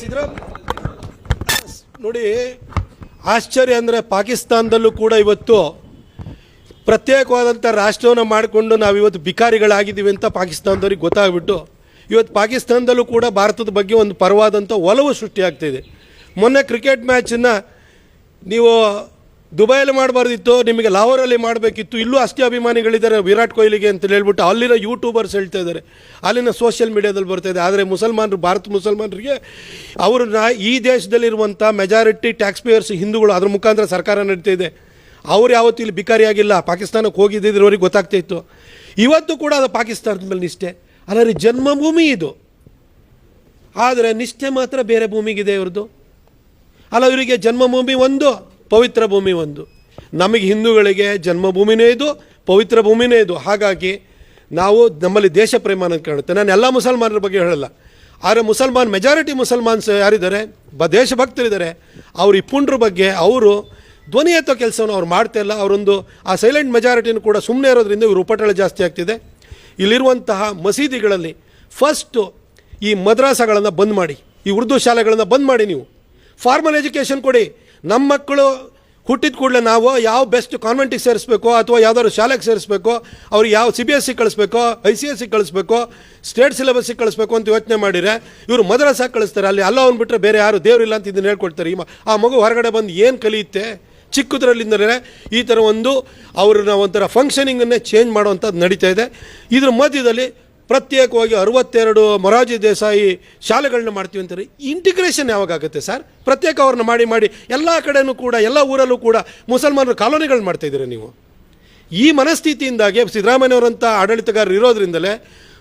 ಸಿದ್ದರಾಮ್ ನೋಡಿ, ಆಶ್ಚರ್ಯ ಅಂದರೆ ಪಾಕಿಸ್ತಾನದಲ್ಲೂ ಕೂಡ ಇವತ್ತು ಪ್ರತ್ಯೇಕವಾದಂಥ ರಾಷ್ಟ್ರವನ್ನು ಮಾಡಿಕೊಂಡು ನಾವು ಇವತ್ತು ಬಿಕಾರಿಗಳಾಗಿದ್ದೀವಿ ಅಂತ ಪಾಕಿಸ್ತಾನದವ್ರಿಗೆ ಗೊತ್ತಾಗ್ಬಿಟ್ಟು, ಇವತ್ತು ಪಾಕಿಸ್ತಾನದಲ್ಲೂ ಕೂಡ ಭಾರತದ ಬಗ್ಗೆ ಒಂದು ಪರವಾದಂಥ ಒಲವು ಸೃಷ್ಟಿಯಾಗ್ತಿದೆ ಮೊನ್ನೆ ಕ್ರಿಕೆಟ್ ಮ್ಯಾಚನ್ನು ನೀವು ದುಬೈಯಲ್ಲಿ ಮಾಡಬಾರ್ದಿತ್ತು, ನಿಮಗೆ ಲಾಹೋರಲ್ಲಿ ಮಾಡಬೇಕಿತ್ತು, ಇಲ್ಲೂ ಅಷ್ಟೇ ಅಭಿಮಾನಿಗಳಿದ್ದಾರೆ ವಿರಾಟ್ ಕೊಹ್ಲಿಗೆ ಅಂತ ಹೇಳ್ಬಿಟ್ಟು ಅಲ್ಲಿನ ಯೂಟ್ಯೂಬರ್ಸ್ ಹೇಳ್ತಾ ಇದ್ದಾರೆ. ಅಲ್ಲಿನ ಸೋಷಿಯಲ್ ಮೀಡಿಯಾದಲ್ಲಿ ಬರ್ತಾ ಇದೆ. ಆದರೆ ಮುಸಲ್ಮಾನರು, ಭಾರತ ಮುಸಲ್ಮಾನರಿಗೆ ಅವ್ರನ್ನ ಈ ದೇಶದಲ್ಲಿರುವಂಥ ಮೆಜಾರಿಟಿ ಟ್ಯಾಕ್ಸ್ ಪೇಯರ್ಸ್ ಹಿಂದೂಗಳು, ಅದ್ರ ಮುಖಾಂತರ ಸರ್ಕಾರ ನಡೀತಾ ಇದೆ. ಅವ್ರು ಯಾವತ್ತೂ ಇಲ್ಲಿ ಬಿಕಾರಿಯಾಗಿಲ್ಲ ಪಾಕಿಸ್ತಾನಕ್ಕೆ ಹೋಗಿದ್ದಿದ್ರೆ ಅವ್ರಿಗೆ ಗೊತ್ತಾಗ್ತಾ ಇತ್ತು. ಇವತ್ತು ಕೂಡ ಅದು ಪಾಕಿಸ್ತಾನದ ಮೇಲೆ ನಿಷ್ಠೆ. ಅಲ್ಲರಿ ಜನ್ಮಭೂಮಿ ಇದು. ಆದರೆ ನಿಷ್ಠೆ ಮಾತ್ರ ಬೇರೆ ಭೂಮಿಗಿದೆ ಇವ್ರದ್ದು. ಅಲ್ಲ, ಇವರಿಗೆ ಜನ್ಮಭೂಮಿ ಒಂದು. ಪವಿತ್ರ ಭೂಮಿ ಒಂದು. ನಮಗೆ ಹಿಂದೂಗಳಿಗೆ ಜನ್ಮಭೂಮಿನೇ ಇದು, ಪವಿತ್ರ ಭೂಮಿನೇ ಇದು. ಹಾಗಾಗಿ ನಾವು ನಮ್ಮಲ್ಲಿ ದೇಶ ಪ್ರೇಮ ಅನ್ನೋದು ಕಾಣುತ್ತೆ. ನಾನು ಎಲ್ಲ ಮುಸಲ್ಮಾನರ ಬಗ್ಗೆ ಹೇಳಲ್ಲ. ಆದರೆ ಮುಸಲ್ಮಾನ್ ಮೆಜಾರಿಟಿ ಮುಸಲ್ಮಾನ್ಸ್ ಯಾರಿದ್ದಾರೆ? ಬ ದೇಶಭಕ್ತರಿದ್ದಾರೆ. ಅವ್ರ ಈ ಪುಂಡ್ರ ಬಗ್ಗೆ ಅವರು ಧ್ವನಿ ಎತ್ತೋ ಕೆಲಸವನ್ನು ಅವ್ರು ಮಾಡ್ತಾ ಇಲ್ಲ. ಅವರೊಂದು ಆ ಸೈಲೆಂಟ್ ಮೆಜಾರಿಟಿನೂ ಕೂಡ ಸುಮ್ಮನೆ ಇರೋದ್ರಿಂದ ಇವರು ಉಪಟಳ ಜಾಸ್ತಿ ಆಗ್ತಿದೆ. ಇಲ್ಲಿರುವಂತಹ ಮಸೀದಿಗಳಲ್ಲಿ ಫಸ್ಟು ಈ ಮದ್ರಾಸಗಳನ್ನು ಬಂದ್ ಮಾಡಿ. ಈ ಉರ್ದು ಶಾಲೆಗಳನ್ನು ಬಂದ್ ಮಾಡಿ ನೀವು. ಫಾರ್ಮಲ್ ಎಜುಕೇಷನ್ ಕೊಡಿ. ನಮ್ಮ ಮಕ್ಕಳು ಹುಟ್ಟಿದ ಕೂಡಲೇ ನಾವು ಯಾವ ಬೆಸ್ಟ್ ಕಾನ್ವೆಂಟಿಗೆ ಸೇರಿಸ್ಬೇಕು ಅಥವಾ ಯಾವ್ದಾದ್ರು ಶಾಲೆಗೆ ಸೇರಿಸ್ಬೇಕು, ಅವ್ರಿಗೆ ಯಾವ ಸಿ ಬಿ ಎಸ್ ಸಿ ಕಳಿಸ್ಬೇಕೋ ಐ ಸಿ ಎಸ್ ಸಿ ಕಳಿಸ್ಬೇಕು ಸ್ಟೇಟ್ ಸಿಲೆಬಸ್ಸಿಗೆ ಕಳಿಸ್ಬೇಕು ಅಂತ ಯೋಚನೆ ಮಾಡಿದರೆ ಇವರು ಮದ್ರಸಾಗಿ ಕಳಿಸ್ತಾರೆ. ಅಲ್ಲಿ ಅಲ್ಲ ಅವ್ನು ಬಿಟ್ಟರೆ ಬೇರೆ ಯಾರು ದೇವರಿಲ್ಲ ಅಂತ ಇದನ್ನು ಹೇಳ್ಕೊಡ್ತಾರೆ. ಈ ಆ ಮಗು ಹೊರಗಡೆ ಬಂದು ಏನು ಕಲಿಯುತ್ತೆ ಚಿಕ್ಕದ್ರಲ್ಲಿಂದಲೇ ಈ ಥರ ಒಂದು ಅವ್ರನ್ನ ಒಂಥರ ಫಂಕ್ಷನಿಂಗನ್ನೇ ಚೇಂಜ್ ಮಾಡುವಂಥದ್ದು ನಡೀತಾ ಇದೆ. ಇದ್ರ ಮಧ್ಯದಲ್ಲಿ ಪ್ರತ್ಯೇಕವಾಗಿ ಅರವತ್ತೆರಡು ಮೊರಾಜಿ ದೇಸಾಯಿ ಶಾಲೆಗಳನ್ನ ಮಾಡ್ತೀವಿ ಅಂತಾರೆ. ಇಂಟಿಗ್ರೇಷನ್ ಯಾವಾಗ ಆಗುತ್ತೆ ಸರ್ ಪ್ರತ್ಯೇಕ ಅವ್ರನ್ನ ಮಾಡಿ ಮಾಡಿ ಎಲ್ಲ ಕಡೆಯೂ ಕೂಡ, ಎಲ್ಲ ಊರಲ್ಲೂ ಕೂಡ ಮುಸಲ್ಮಾನರು ಕಾಲೋನಿಗಳನ್ನ ಮಾಡ್ತಾಯಿದ್ದೀರ ನೀವು? ಈ ಮನಸ್ಥಿತಿಯಿಂದಾಗಿ ಸಿದ್ದರಾಮಯ್ಯವರಂಥ ಆಡಳಿತಗಾರರು ಇರೋದ್ರಿಂದಲೇ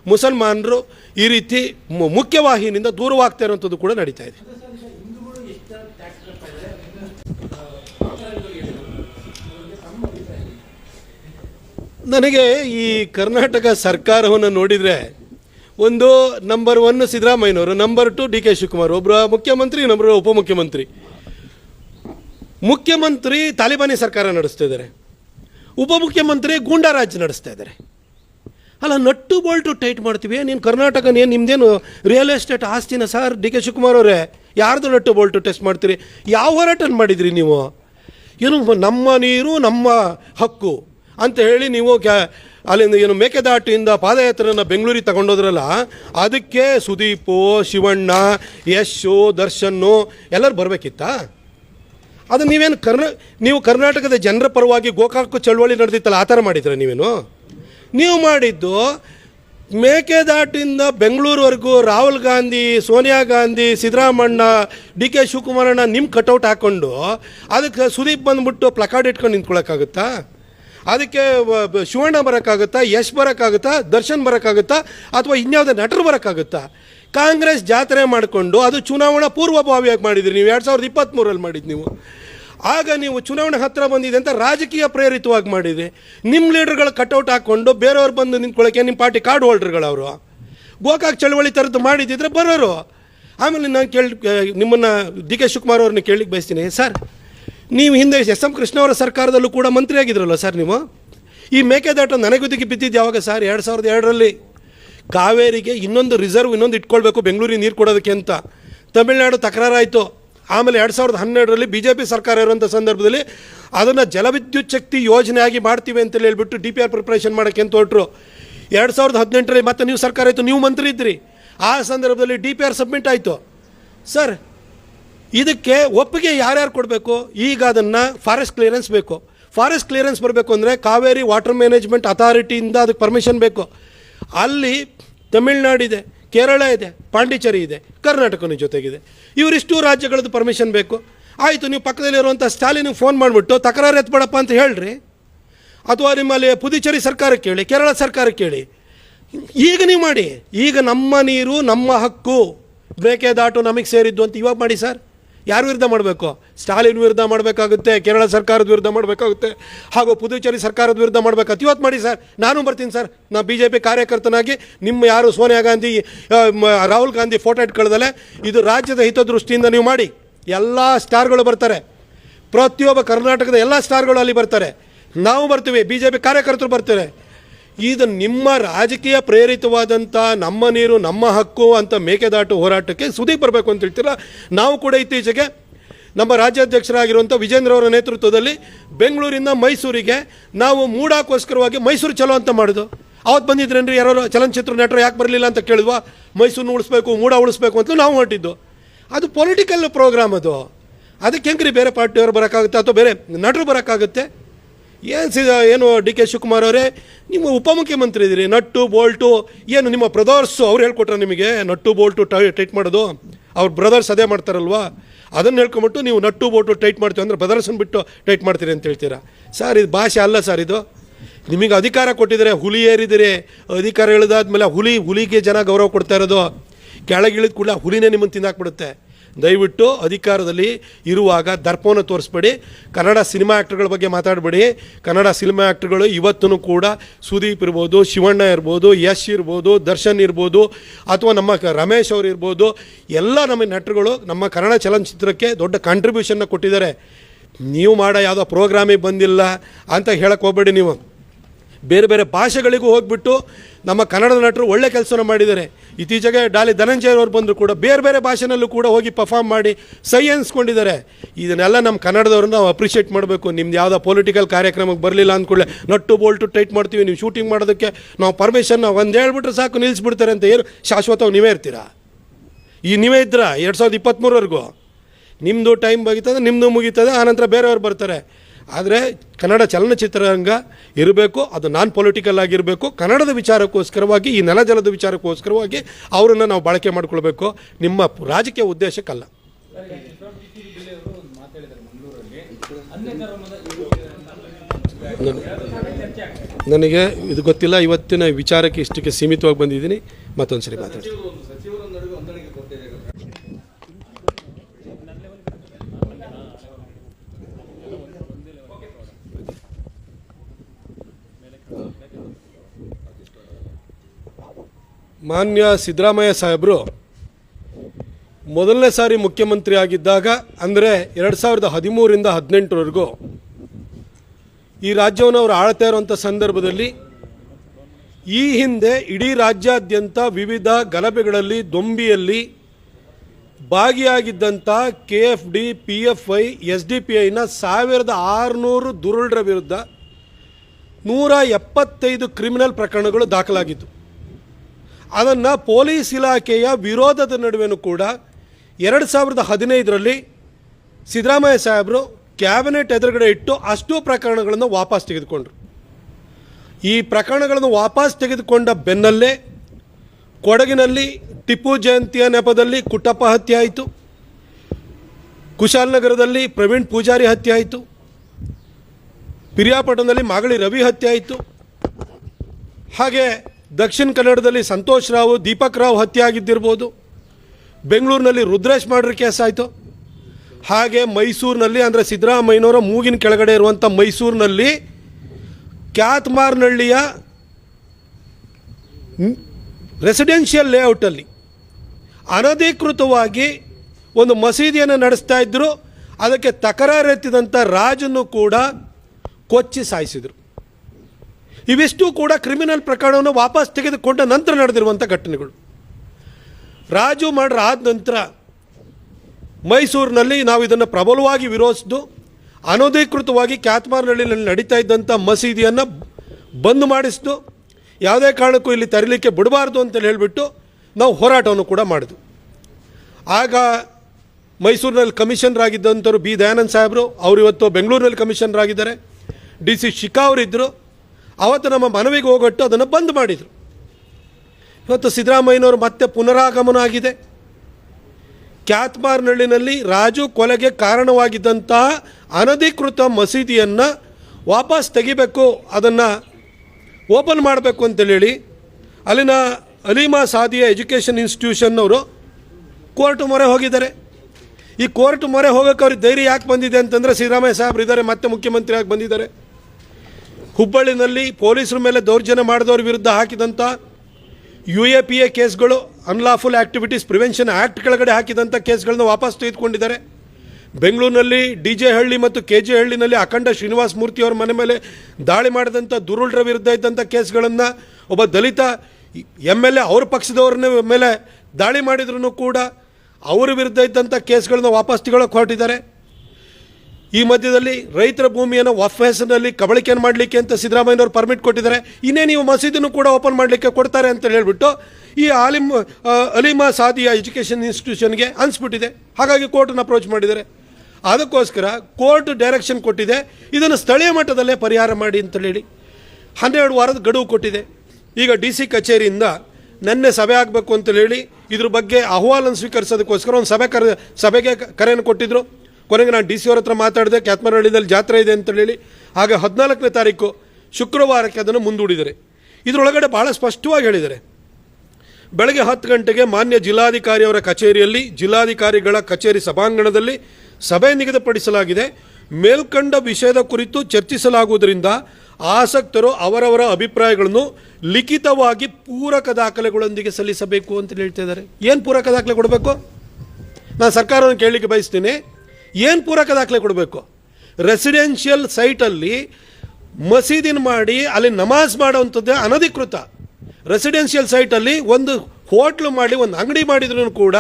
ಮುಸಲ್ಮಾನರು ಈ ರೀತಿ ಮು- ಮುಖ್ಯವಾಹಿನಿಂದ ದೂರವಾಗ್ತಾ ಇರೋಂಥದ್ದು ಕೂಡ ನಡೀತಾ ಇದೆ. ನನಗೆ ಈ ಕರ್ನಾಟಕ ಸರ್ಕಾರವನ್ನು ನೋಡಿದರೆ ಒಂದು ನಂಬರ್ ಒನ್ ಸಿದ್ದರಾಮಯ್ಯನವರು number two D K Shivakumar ಒಬ್ಬರ ಮುಖ್ಯಮಂತ್ರಿ ಇನ್ನೊಬ್ಬರು ಉಪಮುಖ್ಯಮಂತ್ರಿ. ಮುಖ್ಯಮಂತ್ರಿ ತಾಲಿಬಾನಿ ಸರ್ಕಾರ ನಡೆಸ್ತಾ ಇದ್ದಾರೆ. ಉಪಮುಖ್ಯಮಂತ್ರಿ ಗೂಂಡಾರಾಜ್ ನಡೆಸ್ತಾ ಇದ್ದಾರೆ. ಅಲ್ಲ, ನಟ್ಟು ಬೋಲ್ಟು ಟೈಟ್ ಮಾಡ್ತೀವಿ, ನೀನು ಕರ್ನಾಟಕ ಏನು ನಿಮ್ದೇನು ರಿಯಲ್ ಎಸ್ಟೇಟ್ ಆಸ್ತಿನ ಸರ್ ಡಿ ಕೆ ಶಿವಕುಮಾರ್ ಅವರೇ, ಯಾರ್ದು ನಟ್ಟು ಬೋಲ್ಟು ಟೆಸ್ಟ್ ಮಾಡ್ತೀರಿ? ಯಾವ ಹೋರಾಟ ಮಾಡಿದ್ರಿ ನೀವು? ಏನು ನಮ್ಮ ನೀರು, ನಮ್ಮ ಹಕ್ಕು. ಅಂತ ಹೇಳಿ ನೀವು ಕ್ಯಾ ಅಲ್ಲಿಂದ ಏನು ಮೇಕೆದಾಟಿಯಿಂದ ಪಾದಯಾತ್ರೆಯನ್ನು ಬೆಂಗಳೂರಿಗೆ ತಗೊಂಡೋದ್ರಲ್ಲ, ಅದಕ್ಕೆ ಸುದೀಪು, ಶಿವಣ್ಣ, ಯಶು, ದರ್ಶನ್ನು ಎಲ್ಲರೂ ಬರಬೇಕಿತ್ತಾ? ಅದು ನೀವೇನು ಕರ್ನ, ನೀವು ಕರ್ನಾಟಕದ ಜನರ ಪರವಾಗಿ ಗೋಕಾಕು ಚಳವಳಿ ನಡೆದಿತ್ತಲ್ಲ, ಆ ಥರ ಮಾಡಿದ್ರೆ ನೀವೇನು? ನೀವು ಮಾಡಿದ್ದು ಮೇಕೆದಾಟಿಂದ ಬೆಂಗಳೂರುವರೆಗೂ ರಾಹುಲ್ ಗಾಂಧಿ, ಸೋನಿಯಾ ಗಾಂಧಿ ಸಿದ್ದರಾಮಣ್ಣ ಡಿ ಕೆ ಶಿವಕುಮಾರಣ್ಣ ನಿಮ್ಮ ಕಟೌಟ್ ಹಾಕ್ಕೊಂಡು ಅದಕ್ಕೆ ಸುದೀಪ್ ಬಂದ್ಬಿಟ್ಟು ಪ್ಲಕಾರ್ಡ್ ಇಟ್ಕೊಂಡು ನಿಂತ್ಕೊಳ್ಳೋಕ್ಕಾಗುತ್ತಾ ಅದಕ್ಕೆ ಶಿವಣ್ಣ ಬರೋಕ್ಕಾಗುತ್ತಾ, ಯಶ್ ಬರೋಕ್ಕಾಗುತ್ತಾ, ದರ್ಶನ್ ಬರೋಕ್ಕಾಗುತ್ತಾ, ಅಥವಾ ಇನ್ಯಾವುದೇ ನಟರು ಬರೋಕ್ಕಾಗುತ್ತಾ? ಕಾಂಗ್ರೆಸ್ ಜಾತ್ರೆ ಮಾಡಿಕೊಂಡು ಅದು ಚುನಾವಣಾ ಪೂರ್ವಭಾವಿಯಾಗಿ ಮಾಡಿದ್ರಿ ನೀವು, ಎರಡು ಸಾವಿರದ ಇಪ್ಪತ್ತ್ಮೂರಲ್ಲಿ ಮಾಡಿದ್ದು ನೀವು. ಆಗ ನೀವು ಚುನಾವಣೆ ಹತ್ತಿರ ಬಂದಿದೆ ಅಂತ ರಾಜಕೀಯ ಪ್ರೇರಿತವಾಗಿ ಮಾಡಿದ್ರಿ ನಿಮ್ಮ ಲೀಡರ್ಗಳು ಕಟೌಟ್ ಹಾಕ್ಕೊಂಡು ಬೇರೆಯವ್ರು ಬಂದು ನಿಂತ್ಕೊಳ್ಳೋಕೆ ನಿಮ್ಮ ಪಾರ್ಟಿ ಕಾರ್ಡ್ ಹೋಲ್ಡರ್ಗಳವರು ಗೋಕಾಕ್ ಚಳವಳಿ ಥರದ್ದು ಮಾಡಿದ್ದಿದ್ರೆ ಬರೋರು. ಆಮೇಲೆ ನಾನು ಕೇಳಿ ನಿಮ್ಮನ್ನು ಡಿ ಕೆ ಶಿವಕುಮಾರ್ ಅವ್ರನ್ನ ಕೇಳಲಿಕ್ಕೆ ಬಯಸ್ತೀನಿ. ಸರ್ ನೀವು ಹಿಂದೆ ಎಸ್ ಎಂ ಕೃಷ್ಣ ಅವರ ಸರ್ಕಾರದಲ್ಲೂ ಕೂಡ ಮಂತ್ರಿ ಆಗಿದ್ರಲ್ಲ ಸರ್ ನೀವು? ಈ ಮೇಕೆದಾಟು ನನಗುದಿಗೆ ಬಿದ್ದಿದ್ದು ಯಾವಾಗ ಸರ್? ಎರಡು ಸಾವಿರದ ಎರಡರಲ್ಲಿ ಕಾವೇರಿಗೆ ಇನ್ನೊಂದು ರಿಸರ್ವ್, ಇನ್ನೊಂದು ಇಟ್ಕೊಳ್ಬೇಕು, ಬೆಂಗಳೂರಿಗೆ ನೀರು ಕೊಡೋದಕ್ಕೆ ಅಂತ. ತಮಿಳುನಾಡು ತಕರಾರಾಯಿತು. ಆಮೇಲೆ ಎರಡು ಸಾವಿರದ ಹನ್ನೆರಡರಲ್ಲಿ ಬಿ ಜೆ ಪಿ ಸರ್ಕಾರ ಇರುವಂಥ ಸಂದರ್ಭದಲ್ಲಿ ಅದನ್ನು ಜಲವಿದ್ಯುತ್ ಶಕ್ತಿ ಯೋಜನೆಯಾಗಿ ಮಾಡ್ತೀವಿ ಅಂತೇಳಿ ಹೇಳ್ಬಿಟ್ಟು ಡಿ ಪಿ ಆರ್ ಪ್ರಿಪ್ರೇಷನ್ ಮಾಡೋಕ್ಕೆ ಅಂತ ಹೊರಟ್ರು. ಎರಡು ಸಾವಿರದ ಹದಿನೆಂಟರಲ್ಲಿ ಮತ್ತೆ ನೀವು ಸರ್ಕಾರ ಆಯಿತು, ನೀವು ಮಂತ್ರಿ ಇದ್ರಿ ಆ ಸಂದರ್ಭದಲ್ಲಿ ಡಿ ಪಿ ಆರ್ ಸಬ್ಮಿಟ್ ಆಯಿತು. ಸರ್ ಇದಕ್ಕೆ ಒಪ್ಪಿಗೆ ಯಾರ್ಯಾರು ಕೊಡಬೇಕು? ಈಗ ಅದನ್ನು ಫಾರೆಸ್ಟ್ ಕ್ಲಿಯರೆನ್ಸ್ ಬೇಕು. ಫಾರೆಸ್ಟ್ ಕ್ಲಿಯರೆನ್ಸ್ ಬರಬೇಕು ಅಂದರೆ ಕಾವೇರಿ ವಾಟರ್ ಮ್ಯಾನೇಜ್ಮೆಂಟ್ ಅಥಾರಿಟಿಯಿಂದ ಅದಕ್ಕೆ ಪರ್ಮಿಷನ್ ಬೇಕು. ಅಲ್ಲಿ ತಮಿಳ್ನಾಡಿದೆ ಕೇರಳ ಇದೆ, ಪಾಂಡಿಚೇರಿ ಇದೆ, ಕರ್ನಾಟಕನ ಜೊತೆಗಿದೆ. ಇವರಿಷ್ಟು ರಾಜ್ಯಗಳದ್ದು ಪರ್ಮಿಷನ್ ಬೇಕು. ಆಯಿತು, ನೀವು ಪಕ್ಕದಲ್ಲಿರುವಂಥ ಸ್ಟಾಲಿನಿಗೆ ಫೋನ್ ಮಾಡಿಬಿಟ್ಟು ತಕರಾರು ಎತ್ಬೇಡಪ್ಪ ಅಂತ ಹೇಳ್ರಿ. ಅಥವಾ ನಿಮ್ಮಲ್ಲಿ ಪುದುಚೇರಿ ಸರ್ಕಾರಕ್ಕೆ ಕೇಳಿ, ಕೇರಳ ಸರ್ಕಾರಕ್ಕೆ ಕೇಳಿ. ಈಗ ನೀವು ಮಾಡಿ. ಈಗ ನಮ್ಮ ನೀರು, ನಮ್ಮ ಹಕ್ಕು. ಮೇಕೆದಾಟು ನಮಗೆ ಸೇರಿದ್ದು ಅಂತ ಇವಾಗ ಮಾಡಿ ಸರ್. ಯಾರ ವಿರುದ್ಧ ಮಾಡಬೇಕು? ಸ್ಟಾಲಿನ್ ವಿರುದ್ಧ ಮಾಡಬೇಕಾಗುತ್ತೆ, ಕೇರಳ ಸರ್ಕಾರದ ವಿರುದ್ಧ ಮಾಡಬೇಕಾಗುತ್ತೆ, ಹಾಗೂ ಪುದುಚೇರಿ ಸರ್ಕಾರದ ವಿರುದ್ಧ ಮಾಡಬೇಕಾಗುತ್ತೆ ಇವತ್ತು ಮಾಡಿ ಸರ್. ನಾನು ಬರ್ತೀನಿ ಸರ್. ನಾ ಬಿ ಜೆ ಪಿ ಕಾರ್ಯಕರ್ತನಾಗಿ ನಿಮ್ಮ ಯಾರು ಸೋನಿಯಾ ಗಾಂಧಿ ರಾಹುಲ್ ಗಾಂಧಿ ಫೋಟೋ ಇಟ್ಕೊಳ್ಳದಲ್ಲೇ ಇದು ರಾಜ್ಯದ ಹಿತದೃಷ್ಟಿಯಿಂದ ನೀವು ಮಾಡಿ. ಎಲ್ಲ ಸ್ಟಾರ್ಗಳು ಬರ್ತಾರೆ. ಪ್ರತಿಯೊಬ್ಬ ಕರ್ನಾಟಕದ ಎಲ್ಲ ಸ್ಟಾರ್ಗಳು ಅಲ್ಲಿ ಬರ್ತಾರೆ. ನಾವು ಬರ್ತೀವಿ. ಬಿ ಜೆ ಪಿ ಕಾರ್ಯಕರ್ತರು ಬರ್ತಾರೆ. ಇದು ನಿಮ್ಮ ರಾಜಕೀಯ ಪ್ರೇರಿತವಾದಂಥ ನಮ್ಮ ನೀರು, ನಮ್ಮ ಹಕ್ಕು ಅಂತ ಮೇಕೆದಾಟು ಹೋರಾಟಕ್ಕೆ ಸುದೀಪ್ ಬರಬೇಕು ಅಂತ ಹೇಳ್ತೀರ? ನಾವು ಕೂಡ ಇತ್ತೀಚೆಗೆ ನಮ್ಮ ರಾಜ್ಯಾಧ್ಯಕ್ಷರಾಗಿರುವಂಥ ವಿಜೇಂದ್ರ ಅವರ ನೇತೃತ್ವದಲ್ಲಿ ಬೆಂಗಳೂರಿಂದ ಮೈಸೂರಿಗೆ ನಾವು ಮೂಡಾಕೋಸ್ಕರವಾಗಿ ಮೈಸೂರು ಚಲೋ ಅಂತ ಮಾಡೋದು. ಅವತ್ತು ಬಂದಿದ್ರೇನ್ರಿ ಯಾರೋ ಚಲನಚಿತ್ರ ನಟರು ಯಾಕೆ ಬರಲಿಲ್ಲ ಅಂತ ಕೇಳಿದ್ವಾ ಮೈಸೂರನ್ನ ಉಳಿಸ್ಬೇಕು, ಮೂಡ ಉಳಿಸ್ಬೇಕು ಅಂತ ನಾವು ಹೊರಟಿದ್ದು. ಅದು ಪೊಲಿಟಿಕಲ್ ಪ್ರೋಗ್ರಾಮ್ ಅದು. ಅದಕ್ಕೆ ಹೆಂಗ್ರಿ ಬೇರೆ ಪಾರ್ಟಿಯವರು ಬರೋಕ್ಕಾಗುತ್ತೆ ಅಥವಾ ಬೇರೆ ನಟರು ಬರೋಕ್ಕಾಗುತ್ತೆ? ಏನು ಸಿ ಏನು ಡಿ ಕೆ ಶಿವಕುಮಾರ್ ಅವರೇ, ನಿಮ್ಮ ಉಪಮುಖ್ಯಮಂತ್ರಿ ಇದ್ದೀರಿ, ನಟ್ಟು, ಬೋಲ್ಟು, ಏನು ನಿಮ್ಮ ಬ್ರದರ್ಸು ಅವ್ರು ಹೇಳ್ಕೊಟ್ರೆ ನಿಮಗೆ, ನಟ್ಟು, ಬೋಲ್ಟು ಟೈಟ್ ಮಾಡೋದು? ಅವ್ರ ಬ್ರದರ್ಸ್ ಅದೇ ಮಾಡ್ತಾರಲ್ವಾ? ಅದನ್ನು ಹೇಳ್ಕೊಂಬಿಟ್ಟು ನೀವು ನಟ್ಟು, ಬೋಲ್ಟು ಟೈಟ್ ಮಾಡ್ತೀವಿ ಅಂದರೆ ಬ್ರದರ್ಸನ್ನು ಬಿಟ್ಟು ಟೈಟ್ ಮಾಡ್ತೀರಿ ಅಂತ ಹೇಳ್ತೀರಾ? ಸರ್, ಇದು ಭಾಷೆ ಅಲ್ಲ ಸರ್ ಇದು. ನಿಮಗೆ ಅಧಿಕಾರ ಕೊಟ್ಟಿದ್ದಾರೆ ಹುಲಿ ಏರಿದಿರಿ. ಅಧಿಕಾರ ಇಳಿದಾದ್ಮೇಲೆ ಹುಲಿ ಹುಲಿಗೆ ಜನ ಗೌರವ ಕೊಡ್ತಾ ಇರೋದು. ಕೆಳಗಿಳಿದ ಕೂಡ ಹುಲಿನೇ ನಿಮ್ಮನ್ನು ತಿಂದಾಕ್ಬಿಡುತ್ತೆ. ದಯವಿಟ್ಟು ಅಧಿಕಾರದಲ್ಲಿ ಇರುವಾಗ ದರ್ಪವನ್ನು ತೋರಿಸ್ಬೇಡಿ. ಕನ್ನಡ ಸಿನಿಮಾ ಆ್ಯಕ್ಟ್ರ್ಗಳ ಬಗ್ಗೆ ಮಾತಾಡಬೇಡಿ. ಕನ್ನಡ ಸಿನಿಮಾ ಆ್ಯಕ್ಟ್ರ್ಗಳು ಇವತ್ತೂ ಕೂಡ ಸುದೀಪ್ ಇರ್ಬೋದು, ಶಿವಣ್ಣ ಇರ್ಬೋದು, ಯಶ್ ಇರ್ಬೋದು, ದರ್ಶನ್ ಇರ್ಬೋದು, ಅಥವಾ ನಮ್ಮ ರಮೇಶ್ ಅವರು ಇರ್ಬೋದು. ಎಲ್ಲ ನಮ್ಮ ನಟರುಗಳು ನಮ್ಮ ಕನ್ನಡ ಚಲನಚಿತ್ರಕ್ಕೆ ದೊಡ್ಡ ಕಾಂಟ್ರಿಬ್ಯೂಷನ್ನ ಕೊಟ್ಟಿದ್ದಾರೆ. ನೀವು ಮಾಡೋ ಯಾವುದೋ ಪ್ರೋಗ್ರಾಮಿಗೆ ಬಂದಿಲ್ಲ ಅಂತ ಹೇಳಕ್ಕೆ ಹೋಗ್ಬೇಡಿ ನೀವು. ಬೇರೆ ಬೇರೆ ಭಾಷೆಗಳಿಗೂ ಹೋಗ್ಬಿಟ್ಟು ನಮ್ಮ ಕನ್ನಡದ ನಟರು ಒಳ್ಳೆ ಕೆಲಸನ ಮಾಡಿದ್ದಾರೆ. ಇತ್ತೀಚೆಗೆ ಡಾಲಿ ಧನಂಜಯ ಅವರು ಬಂದರೂ ಕೂಡ ಬೇರೆ ಬೇರೆ ಭಾಷೆನಲ್ಲೂ ಕೂಡ ಹೋಗಿ ಪರ್ಫಾರ್ಮ್ ಮಾಡಿ ಸೈ ಅನ್ಸ್ಕೊಂಡಿದ್ದಾರೆ ಇದನ್ನೆಲ್ಲ ನಮ್ಮ ಕನ್ನಡದವ್ರನ್ನ ನಾವು ಅಪ್ರಿಷಿಯೇಟ್ ಮಾಡಬೇಕು. ನಿಮ್ದು ಯಾವುದೋ ಪೊಲಿಟಿಕಲ್ ಕಾರ್ಯಕ್ರಮಕ್ಕೆ ಬರಲಿಲ್ಲ ಅಂದ್ಕೊಳ್ಳೆ ನಟ್ಟು ಬೋಲ್ಟು ಟೈಟ್ ಮಾಡ್ತೀವಿ, ನೀವು ಶೂಟಿಂಗ್ ಮಾಡೋದಕ್ಕೆ ನಾವು ಪರ್ಮಿಷನ್ ಒಂದು ಹೇಳ್ಬಿಟ್ರೆ ಸಾಕು ನಿಲ್ಲಿಸ್ಬಿಡ್ತಾರೆ ಅಂತ ಏನು? ಶಾಶ್ವತವಾಗಿ ನೀವೇ ಇರ್ತೀರಾ? ಈ ನೀವೇ ಇದ್ರ ಎರಡು ಸಾವಿರದ ಇಪ್ಪತ್ತ್ಮೂರವರೆಗೂ ನಿಮ್ಮದು ಟೈಮ್ ಮುಗೀತದೆ ನಿಮ್ಮದು ಮುಗೀತದೆ, ಆನಂತರ ಬೇರೆಯವ್ರು ಬರ್ತಾರೆ. ಆದರೆ ಕನ್ನಡ ಚಲನಚಿತ್ರರಂಗ ಇರಬೇಕು, ಅದು ನಾನ್ ಪೊಲಿಟಿಕಲ್ ಆಗಿರಬೇಕು, ಕನ್ನಡದ ವಿಚಾರಕ್ಕೋಸ್ಕರವಾಗಿ, ಈ ನೆಲಜಲದ ವಿಚಾರಕ್ಕೋಸ್ಕರವಾಗಿ ಅವರನ್ನು ನಾವು ಬಳಕೆ ಮಾಡಿಕೊಳ್ಬೇಕು. ನಿಮ್ಮ ರಾಜಕೀಯ ಉದ್ದೇಶಕ್ಕಲ್ಲ. ನನ್- ನನಗೆ ಇದು ಗೊತ್ತಿಲ್ಲ, ಇವತ್ತಿನ ವಿಚಾರಕ್ಕೆ ಇಷ್ಟಕ್ಕೆ ಸೀಮಿತವಾಗಿ ಬಂದಿದ್ದೀನಿ. ಮತ್ತೊಂದು ಸರಿ ಮಾತಾಡ್ತೀನಿ. ಮಾನ್ಯ ಸಿದ್ದರಾಮಯ್ಯ ಸಾಹೇಬರು, ಮೊದಲನೇ ಸಾರಿ ಮುಖ್ಯಮಂತ್ರಿ ಆಗಿದ್ದಾಗ, ಅಂದರೆ ಎರಡು ಸಾವಿರದ ಹದಿಮೂರಿಂದ ಹದಿನೆಂಟರವರೆಗೂ, ಈ ರಾಜ್ಯವನ್ನು ಅವರು ಆಳ್ತಾ ಇರುವಂಥ ಸಂದರ್ಭದಲ್ಲಿ, ಈ ಹಿಂದೆ ಇಡೀ ರಾಜ್ಯಾದ್ಯಂತ ವಿವಿಧ ಗಲಭೆಗಳಲ್ಲಿ, ದೊಂಬಿಯಲ್ಲಿ ಭಾಗಿಯಾಗಿದ್ದಂಥ K F D P F I S D P ಐನ ಸಾವಿರದ ಆರುನೂರು ದುರುಳರ ವಿರುದ್ಧ ನೂರ ಎಪ್ಪತ್ತೈದು ಕ್ರಿಮಿನಲ್ ಪ್ರಕರಣಗಳು ದಾಖಲಾಗಿದ್ದು. ಅದನ್ನು ಪೊಲೀಸ್ ಇಲಾಖೆಯ ವಿರೋಧದ ನಡುವೆನೂ ಕೂಡ ಎರಡು ಸಾವಿರದ ಹದಿನೈದರಲ್ಲಿ ಸಿದ್ದರಾಮಯ್ಯ ಸಾಹೇಬರು ಕ್ಯಾಬಿನೆಟ್ ಎದುರುಗಡೆ ಇಟ್ಟು ಅಷ್ಟು ಪ್ರಕರಣಗಳನ್ನು ವಾಪಸ್ ತೆಗೆದುಕೊಂಡ್ರು. ಈ ಪ್ರಕರಣಗಳನ್ನು ವಾಪಸ್ ತೆಗೆದುಕೊಂಡ ಬೆನ್ನಲ್ಲೇ ಕೊಡಗಿನಲ್ಲಿ ಟಿಪ್ಪು ಜಯಂತಿಯ ನೆಪದಲ್ಲಿ ಕುಟ್ಟಪ್ಪ ಹತ್ಯೆ ಆಯಿತು. ಕುಶಾಲನಗರದಲ್ಲಿ ಪ್ರವೀಣ್ ಪೂಜಾರಿ ಹತ್ಯೆ ಆಯಿತು. ಪಿರಿಯಾಪಟ್ಟಣದಲ್ಲಿ ಮಾಗಳಿ ರವಿ ಹತ್ಯೆ ಆಯಿತು. ಹಾಗೆ ದಕ್ಷಿಣ ಕನ್ನಡದಲ್ಲಿ ಸಂತೋಷ್ ರಾವ್, ದೀಪಕ್ ರಾವ್ ಹತ್ಯೆ ಆಗಿದ್ದಿರ್ಬೋದು ಬೆಂಗಳೂರಿನಲ್ಲಿ ರುದ್ರೇಶ್ ಮಾಡ್ರ ಕೇಸ್ ಆಯಿತು. ಹಾಗೆ ಮೈಸೂರಿನಲ್ಲಿ ಅಂದರೆ ಸಿದ್ದರಾಮಯ್ಯನವರ ಮೂಗಿನ ಕೆಳಗಡೆ ಇರುವಂಥ ಮೈಸೂರಿನಲ್ಲಿ ಕ್ಯಾತ್ಮಾರ್ನಹಳ್ಳಿಯ ರೆಸಿಡೆನ್ಷಿಯಲ್ ಲೇಔಟಲ್ಲಿ ಅನಧಿಕೃತವಾಗಿ ಒಂದು ಮಸೀದಿಯನ್ನು ನಡೆಸ್ತಾ ಇದ್ದರು ಅದಕ್ಕೆ ತಕರಾರೆತ್ತಿದಂಥ ರಾಜನ್ನು ಕೂಡ ಕೊಚ್ಚಿ ಸಾಯಿಸಿದರು. ಇವಿಷ್ಟು ಕೂಡ ಕ್ರಿಮಿನಲ್ ಪ್ರಕರಣವನ್ನು ವಾಪಸ್ ತೆಗೆದುಕೊಂಡ ನಂತರ ನಡೆದಿರುವಂಥ ಘಟನೆಗಳು. ರಾಜು ಮಾಡ್ರ ಆದ ನಂತರ ಮೈಸೂರಿನಲ್ಲಿ ನಾವು ಇದನ್ನು ಪ್ರಬಲವಾಗಿ ವಿರೋಧಿಸಿದ್ದು ಅನಧಿಕೃತವಾಗಿ ಕ್ಯಾತ್ಮಾರ್ನಹಳ್ಳಿಯಲ್ಲಿ ನಡೀತಾ ಇದ್ದಂಥ ಮಸೀದಿಯನ್ನು ಬಂದ್ ಮಾಡಿಸಿದ್ದು ಯಾವುದೇ ಕಾರಣಕ್ಕೂ ಇಲ್ಲಿ ತರಲಿಕ್ಕೆ ಬಿಡಬಾರ್ದು ಅಂತೇಳಿ ಹೇಳಿಬಿಟ್ಟು ನಾವು ಹೋರಾಟವನ್ನು ಕೂಡ ಮಾಡಿದ್ವು. ಆಗ ಮೈಸೂರಿನಲ್ಲಿ ಕಮಿಷನರ್ ಆಗಿದ್ದಂಥವ್ರು ಬಿ. ದಯಾನಂದ್ ಸಾಹೇಬರು, ಅವರು ಇವತ್ತು ಬೆಂಗಳೂರಿನಲ್ಲಿ ಕಮಿಷನರ್ ಆಗಿದ್ದಾರೆ. ಡಿ. ಸಿ. ಶಿಖಾ ಅವರಿದ್ದರು ಅವತ್ತು ನಮ್ಮ ಮನವಿಗೆ ಹೋಗೊಟ್ಟು ಅದನ್ನು ಬಂದ್ ಮಾಡಿದರು. ಇವತ್ತು ಸಿದ್ದರಾಮಯ್ಯನವರು ಮತ್ತೆ ಪುನರಾಗಮನ ಆಗಿದೆ ಕ್ಯಾತ್ಮಾರ್ನಳ್ಳಿನಲ್ಲಿ ರಾಜು ಕೊಲೆಗೆ ಕಾರಣವಾಗಿದ್ದಂತಹ ಅನಧಿಕೃತ ಮಸೀದಿಯನ್ನು ವಾಪಸ್ ತೆಗಿಬೇಕು, ಅದನ್ನು ಓಪನ್ ಮಾಡಬೇಕು ಅಂತೇಳಿ ಅಲ್ಲಿನ ಅಲಿಮಾ ಸಾದಿಯ ಎಜುಕೇಷನ್ ಇನ್ಸ್ಟಿಟ್ಯೂಷನ್ನವರು ಕೋರ್ಟ್ ಮೊರೆ ಹೋಗಿದ್ದಾರೆ. ಈ ಕೋರ್ಟ್ ಮೊರೆ ಹೋಗೋಕೆ ಅವ್ರಿಗೆ ಧೈರ್ಯ ಯಾಕೆ ಬಂದಿದೆ ಅಂತಂದರೆ ಸಿದ್ದರಾಮಯ್ಯ ಸಾಹೇಬ್ರು ಇದ್ದಾರೆ, ಮತ್ತೆ ಮುಖ್ಯಮಂತ್ರಿಯಾಗಿ ಬಂದಿದ್ದಾರೆ. ಹುಬ್ಬಳ್ಳಿನಲ್ಲಿ ಪೊಲೀಸರ ಮೇಲೆ ದೌರ್ಜನ್ಯ ಮಾಡಿದವ್ರ ವಿರುದ್ಧ ಹಾಕಿದಂಥ ಯು ಎ ಪಿ ಎ ಕೇಸ್ಗಳು ಅನ್ಲಾಫುಲ್ ಆ್ಯಕ್ಟಿವಿಟೀಸ್ ಪ್ರಿವೆನ್ಷನ್ ಆ್ಯಕ್ಟ್ ಕೆಳಗಡೆ ಹಾಕಿದಂಥ ಕೇಸ್ಗಳನ್ನ ವಾಪಸ್ ತೆಗೆದುಕೊಂಡಿದ್ದಾರೆ. ಬೆಂಗಳೂರಿನಲ್ಲಿ ಡಿ ಜೆ ಹಳ್ಳಿ ಮತ್ತು ಕೆ ಜೆ ಹಳ್ಳಿನಲ್ಲಿ ಅಖಂಡ ಶ್ರೀನಿವಾಸ ಮೂರ್ತಿ ಅವರ ಮನೆ ಮೇಲೆ ದಾಳಿ ಮಾಡಿದಂಥ ದುರುಳ್ರ ವಿರುದ್ಧ ಇದ್ದಂಥ ಕೇಸ್ಗಳನ್ನು ಒಬ್ಬ ದಲಿತ ಎಂ ಎಲ್ ಎ ಅವ್ರ ಪಕ್ಷದವ್ರನ್ನ ಮೇಲೆ ದಾಳಿ ಮಾಡಿದ್ರು ಕೂಡ ಅವರ ವಿರುದ್ಧ ಇದ್ದಂಥ ಕೇಸ್ಗಳನ್ನ ವಾಪಸ್ ತಗೊಳ್ಳೋಕೆ ಹೊರಟಿದ್ದಾರೆ. ಈ ಮಧ್ಯದಲ್ಲಿ ರೈತರ ಭೂಮಿಯನ್ನು ವಫ್ ಹೆಸರಿನಲ್ಲಿ ಕಬಳಿಕೆಯನ್ನು ಮಾಡಲಿಕ್ಕೆ ಅಂತ ಸಿದ್ದರಾಮಯ್ಯನವರು ಪರ್ಮಿಟ್ ಕೊಟ್ಟಿದ್ದಾರೆ. ಇನ್ನೇ ನೀವು ಮಸೀದಿನೂ ಕೂಡ ಓಪನ್ ಮಾಡಲಿಕ್ಕೆ ಕೊಡ್ತಾರೆ ಅಂತ ಹೇಳ್ಬಿಟ್ಟು ಈ ಆಲಿಮ್ ಅಲಿಮಾ ಸಾದಿಯಾ ಎಜುಕೇಷನ್ ಇನ್ಸ್ಟಿಟ್ಯೂಷನ್ಗೆ ಅನಿಸ್ಬಿಟ್ಟಿದೆ. ಹಾಗಾಗಿ ಕೋರ್ಟನ್ನು ಅಪ್ರೋಚ್ ಮಾಡಿದ್ದಾರೆ. ಅದಕ್ಕೋಸ್ಕರ ಕೋರ್ಟ್ ಡೈರೆಕ್ಷನ್ ಕೊಟ್ಟಿದೆ. ಇದನ್ನು ಸ್ಥಳೀಯ ಮಟ್ಟದಲ್ಲೇ ಪರಿಹಾರ ಮಾಡಿ ಅಂತ ಹೇಳಿ ಹನ್ನೆರಡು ವಾರದ ಗಡುವು ಕೊಟ್ಟಿದೆ. ಈಗ ಡಿ ಸಿ ಕಚೇರಿಯಿಂದ ನೆನ್ನೆ ಸಭೆ ಆಗಬೇಕು ಅಂತ ಹೇಳಿ ಇದ್ರ ಬಗ್ಗೆ ಅಹವಾಲನ್ನು ಸ್ವೀಕರಿಸೋದಕ್ಕೋಸ್ಕರ ಒಂದು ಸಭೆ ಕರೆ, ಸಭೆಗೆ ಕರೆಯನ್ನು ಕೊಟ್ಟಿದ್ದರು ಕೊನೆಗೆ ನಾನು ಡಿ ಸಿ ಅವ್ರ ಹತ್ರ ಮಾತಾಡಿದೆ ಕ್ಯಾತ್ಮರಹಳ್ಳಿದಲ್ಲಿ ಜಾತ್ರೆ ಇದೆ ಅಂತ ಹೇಳಿ ಹಾಗೆ ಹದಿನಾಲ್ಕನೇ ತಾರೀಕು ಶುಕ್ರವಾರಕ್ಕೆ ಅದನ್ನು ಮುಂದೂಡಿದ್ದಾರೆ ಇದರೊಳಗಡೆ ಭಾಳ ಸ್ಪಷ್ಟವಾಗಿ ಹೇಳಿದ್ದಾರೆ ಬೆಳಗ್ಗೆ ಹತ್ತು ಗಂಟೆಗೆ ಮಾನ್ಯ ಜಿಲ್ಲಾಧಿಕಾರಿಯವರ ಕಚೇರಿಯಲ್ಲಿ ಜಿಲ್ಲಾಧಿಕಾರಿಗಳ ಕಚೇರಿ ಸಭಾಂಗಣದಲ್ಲಿ ಸಭೆ ನಿಗದಿಪಡಿಸಲಾಗಿದೆ. ಮೇಲ್ಕಂಡ ವಿಷಯದ ಕುರಿತು ಚರ್ಚಿಸಲಾಗುವುದರಿಂದ ಆಸಕ್ತರು ಅವರವರ ಅಭಿಪ್ರಾಯಗಳನ್ನು ಲಿಖಿತವಾಗಿ ಪೂರಕ ದಾಖಲೆಗಳೊಂದಿಗೆ ಸಲ್ಲಿಸಬೇಕು ಅಂತ ಹೇಳ್ತಾ ಇದ್ದಾರೆ. ಏನು ಪೂರಕ ದಾಖಲೆ ಕೊಡಬೇಕು? ನಾನು ಸರ್ಕಾರವನ್ನು ಕೇಳಲಿಕ್ಕೆ ಬಯಸ್ತೀನಿ. ಏನು ಪೂರಕ ದಾಖಲೆ ಕೊಡಬೇಕು? ರೆಸಿಡೆನ್ಷಿಯಲ್ ಸೈಟಲ್ಲಿ ಮಸೀದಿನ ಮಾಡಿ ಅಲ್ಲಿ ನಮಾಜ್ ಮಾಡೋವಂಥದ್ದೇ ಅನಧಿಕೃತ. ರೆಸಿಡೆನ್ಷಿಯಲ್ ಸೈಟಲ್ಲಿ ಒಂದು ಹೋಟ್ಲು ಮಾಡಿ, ಒಂದು ಅಂಗಡಿ ಮಾಡಿದ್ರು ಕೂಡ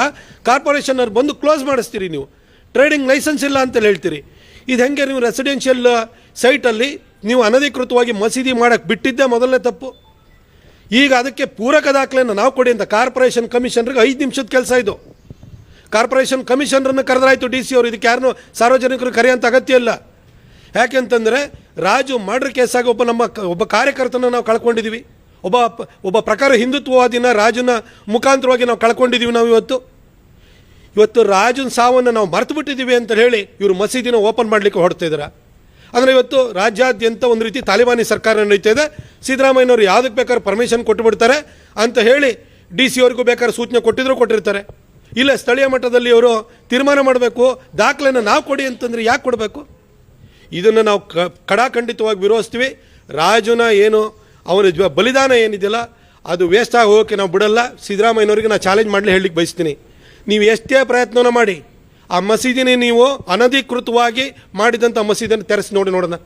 ಕಾರ್ಪೊರೇಷನ್ನವ್ರು ಬಂದು ಕ್ಲೋಸ್ ಮಾಡಿಸ್ತೀರಿ ನೀವು. ಟ್ರೇಡಿಂಗ್ ಲೈಸೆನ್ಸ್ ಇಲ್ಲ ಅಂತೇಳಿ ಹೇಳ್ತೀರಿ. ಇದು ಹೆಂಗೆ ನೀವು ರೆಸಿಡೆನ್ಷಿಯಲ್ ಸೈಟಲ್ಲಿ ನೀವು ಅನಧಿಕೃತವಾಗಿ ಮಸೀದಿ ಮಾಡೋಕ್ಕೆ ಬಿಟ್ಟಿದ್ದೇ ಮೊದಲನೇ ತಪ್ಪು. ಈಗ ಅದಕ್ಕೆ ಪೂರಕ ದಾಖಲೆಯನ್ನು ನಾವು ಕೊಡಿ ಅಂತ ಕಾರ್ಪೊರೇಷನ್ ಕಮಿಷನ್ರಿಗೆ ಐದು ನಿಮಿಷದ ಕೆಲಸ ಇದು. ಕಾರ್ಪೊರೇಷನ್ ಕಮಿಷನರನ್ನು ಕರೆದ್ರಾಯ್ತು ಡಿ ಸಿ ಅವರು. ಇದಕ್ಕೆ ಯಾರನ್ನು ಸಾರ್ವಜನಿಕರು ಕರೆಯೋಂಥ ಅಗತ್ಯ ಇಲ್ಲ. ಯಾಕೆಂತಂದರೆ ರಾಜು ಮರ್ಡರ್ ಕೇಸಾಗಿ ಒಬ್ಬ ನಮ್ಮ ಒಬ್ಬ ಕಾರ್ಯಕರ್ತನ ನಾವು ಕಳ್ಕೊಂಡಿದ್ದೀವಿ ಒಬ್ಬ ಒಬ್ಬ ಪ್ರಕಾರ ಹಿಂದುತ್ವವಾದಿನ ರಾಜನ ಮುಖಾಂತರವಾಗಿ ನಾವು ಕಳ್ಕೊಂಡಿದ್ದೀವಿ ನಾವು ಇವತ್ತು. ಇವತ್ತು ರಾಜನ ಸಾವನ್ನು ನಾವು ಮರೆತು ಬಿಟ್ಟಿದ್ದೀವಿ ಅಂತ ಹೇಳಿ ಇವರು ಮಸೀದಿನ ಓಪನ್ ಮಾಡಲಿಕ್ಕೆ ಹೊರಡ್ತಿದ್ದಾರೆ ಅಂದರೆ ಇವತ್ತು ರಾಜ್ಯಾದ್ಯಂತ ಒಂದು ರೀತಿ ತಾಲಿಬಾನಿ ಸರ್ಕಾರ ನಡೀತಾ ಇದೆ. ಸಿದ್ದರಾಮಯ್ಯನವರು ಯಾವುದಕ್ಕೆ ಬೇಕಾದ್ರೆ ಪರ್ಮಿಷನ್ ಕೊಟ್ಟು ಬಿಡ್ತಾರೆ ಅಂತ ಹೇಳಿ ಡಿ ಸಿ ಅವ್ರಿಗೂ ಬೇಕಾದ್ರೆ ಸೂಚನೆ ಕೊಟ್ಟಿದ್ರು ಕೊಟ್ಟಿರ್ತಾರೆ. ಇಲ್ಲ, ಸ್ಥಳೀಯ ಮಟ್ಟದಲ್ಲಿ ಅವರು ತೀರ್ಮಾನ ಮಾಡಬೇಕು ದಾಖಲೆಯನ್ನು ನಾವು ಕೊಡಿ ಅಂತಂದರೆ ಯಾಕೆ ಕೊಡಬೇಕು? ಇದನ್ನು ನಾವು ಕ, ಕಡಾಖಂಡಿತವಾಗಿ ವಿರೋಧಿಸ್ತೀವಿ. ರಾಜುನ ಏನು, ಅವನ ಬಲಿದಾನ ಏನಿದೆಯಲ್ಲ, ಅದು ವೇಸ್ಟ್ ಆಗಿ ಹೋಗೋಕ್ಕೆ ನಾವು ಬಿಡಲ್ಲ. ಸಿದ್ದರಾಮಯ್ಯನವ್ರಿಗೆ ನಾನು ಚಾಲೆಂಜ್ ಮಾಡಲಿ ಹೇಳಲಿಕ್ಕೆ ಬಯಸ್ತೀನಿ. ನೀವು ಎಷ್ಟೇ ಪ್ರಯತ್ನನ ಮಾಡಿ, ಆ ಮಸೀದಿನ ನೀವು ಅನಧಿಕೃತವಾಗಿ ಮಾಡಿದಂಥ ಮಸೀದಿಯನ್ನು ತೆರೆಸಿ ನೋಡಿ ನೋಡೋಣ.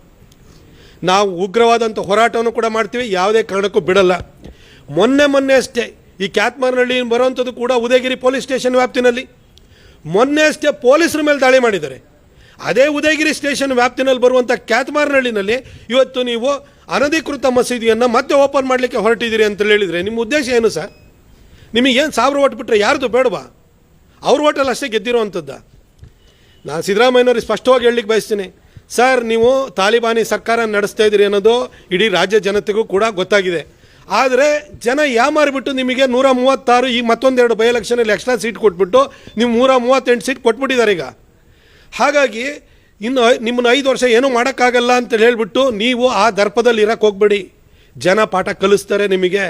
ನಾವು ಉಗ್ರವಾದಂಥ ಹೋರಾಟವನ್ನು ಕೂಡ ಮಾಡ್ತೀವಿ, ಯಾವುದೇ ಕಾರಣಕ್ಕೂ ಬಿಡಲ್ಲ. ಮೊನ್ನೆ ಮೊನ್ನೆ ಅಷ್ಟೇ ಈ ಕ್ಯಾತ್ಮಾರ್ನಹಳ್ಳಿ ಬರುವಂಥದ್ದು ಕೂಡ ಉದಯಗಿರಿ ಪೊಲೀಸ್ ಸ್ಟೇಷನ್ ವ್ಯಾಪ್ತಿನಲ್ಲಿ. ಮೊನ್ನೆ ಅಷ್ಟೇ ಪೊಲೀಸರ ಮೇಲೆ ದಾಳಿ ಮಾಡಿದ್ದಾರೆ. ಅದೇ ಉದಯಗಿರಿ ಸ್ಟೇಷನ್ ವ್ಯಾಪ್ತಿನಲ್ಲಿ ಬರುವಂಥ ಕ್ಯಾತ್ಮಾರ್ನಹಳ್ಳಿನಲ್ಲಿ ಇವತ್ತು ನೀವು ಅನಧಿಕೃತ ಮಸೀದಿಯನ್ನು ಮತ್ತೆ ಓಪನ್ ಮಾಡಲಿಕ್ಕೆ ಹೊರಟಿದ್ದೀರಿ ಅಂತ ಹೇಳಿದರೆ ನಿಮ್ಮ ಉದ್ದೇಶ ಏನು ಸರ್? ನಿಮಗೇನು ಸಾವಿರ ಓಟ್ ಬಿಟ್ಟರೆ ಯಾರ್ದು ಬೇಡವಾ? ಅವ್ರ ಓಟಲ್ಲಿ ಅಷ್ಟೇ ಗೆದ್ದಿರೋವಂಥದ್ದ. ನಾನು ಸಿದ್ದರಾಮಯ್ಯನವ್ರಿಗೆ ಸ್ಪಷ್ಟವಾಗಿ ಹೇಳಲಿಕ್ಕೆ ಬಯಸ್ತೀನಿ. ಸರ್, ನೀವು ತಾಲಿಬಾನಿ ಸರ್ಕಾರ ನಡೆಸ್ತಾ ಇದ್ದೀರಿ ಅನ್ನೋದು ಇಡೀ ರಾಜ್ಯ ಜನತೆಗೂ ಕೂಡ ಗೊತ್ತಾಗಿದೆ. ಆದರೆ ಜನ ಯಾಮಾರಿಬಿಟ್ಟು ನಿಮಗೆ ನೂರ ಮೂವತ್ತಾರು ಈಗ ಮತ್ತೊಂದೆರಡು ಬೈ ಎಲೆಕ್ಷನಲ್ಲಿ ಎಕ್ಸ್ಟ್ರಾ ಸೀಟ್ ಕೊಟ್ಬಿಟ್ಟು ನೀವು ನೂರ ಮೂವತ್ತೆಂಟು ಸೀಟ್ ಕೊಟ್ಬಿಟ್ಟಿದ್ದಾರೆ ಈಗ. ಹಾಗಾಗಿ ಇನ್ನು ನಿಮ್ಮನ್ನು ಐದು ವರ್ಷ ಏನೂ ಮಾಡೋಕ್ಕಾಗಲ್ಲ ಅಂತ ಹೇಳಿಬಿಟ್ಟು ನೀವು ಆ ದರ್ಪದಲ್ಲಿ ಇರೋಕ್ಕೆ ಹೋಗ್ಬೇಡಿ. ಜನ ಪಾಠ ಕಲಿಸ್ತಾರೆ ನಿಮಗೆ.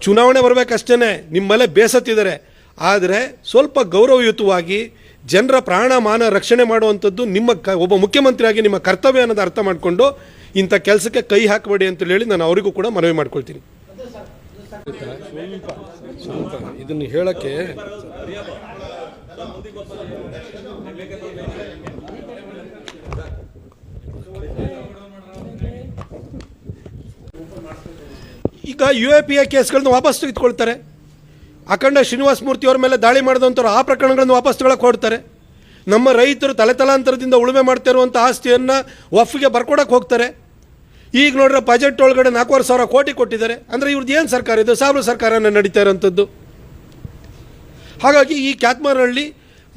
ಚುನಾವಣೆ ಬರಬೇಕಷ್ಟೇ ನಿಮ್ಮ ಮೇಲೆ ಬೇಸತ್ತಿದ್ದಾರೆ. ಆದರೆ ಸ್ವಲ್ಪ ಗೌರವಯುತವಾಗಿ ಜನರ ಪ್ರಾಣ ಮಾನ ರಕ್ಷಣೆ ಮಾಡುವಂಥದ್ದು ನಿಮ್ಮ ಕ ಒಬ್ಬ ಮುಖ್ಯಮಂತ್ರಿಯಾಗಿ ನಿಮ್ಮ ಕರ್ತವ್ಯ ಅನ್ನೋದು ಅರ್ಥ ಮಾಡಿಕೊಂಡು ಇಂಥ ಕೆಲಸಕ್ಕೆ ಕೈ ಹಾಕಬೇಡಿ ಅಂತ ಹೇಳಿ ನಾನು ಅವರಿಗೂ ಕೂಡ ಮನವಿ ಮಾಡ್ಕೊಳ್ತೀನಿ. ಸ್ವಲ್ಪ ಇದನ್ನು ಹೇಳಕ್ಕೆ ಈಗ ಯು ಎ ಪಿ ಎ ಕೇಸ್ಗಳನ್ನ ವಾಪಸ್ ತೆಗೆದುಕೊಳ್ತಾರೆ. ಅಖಂಡ ಶ್ರೀನಿವಾಸ ಮೂರ್ತಿ ಅವ್ರ ಮೇಲೆ ದಾಳಿ ಮಾಡಿದಂಥವ್ರು ಆ ಪ್ರಕರಣಗಳನ್ನು ವಾಪಸ್ ತಗೊಳಕ್ಕೆ ಹೊರಡ್ತಾರೆ. ನಮ್ಮ ರೈತರು ತಲೆತಲಾಂತರದಿಂದ ಉಳುಮೆ ಮಾಡ್ತಾ ಇರುವಂಥ ಆಸ್ತಿಯನ್ನು ವಫ್ಗೆ ಬರ್ಕೊಡಕ್ಕೆ ಹೋಗ್ತಾರೆ. ಈಗ ನೋಡ್ರೆ ಬಜೆಟ್ ಒಳಗಡೆ ನಾಲ್ಕೂವರೆ ಸಾವಿರ ಕೋಟಿ ಕೊಟ್ಟಿದ್ದಾರೆ. ಅಂದರೆ ಇವ್ರದ್ದು ಏನು ಸರ್ಕಾರ? ಇದು ಸಾವಿರ ಸರ್ಕಾರನ ನಡೀತಾ ಇರೋಂಥದ್ದು. ಹಾಗಾಗಿ ಈ ಕ್ಯಾತ್ಮರಹಳ್ಳಿ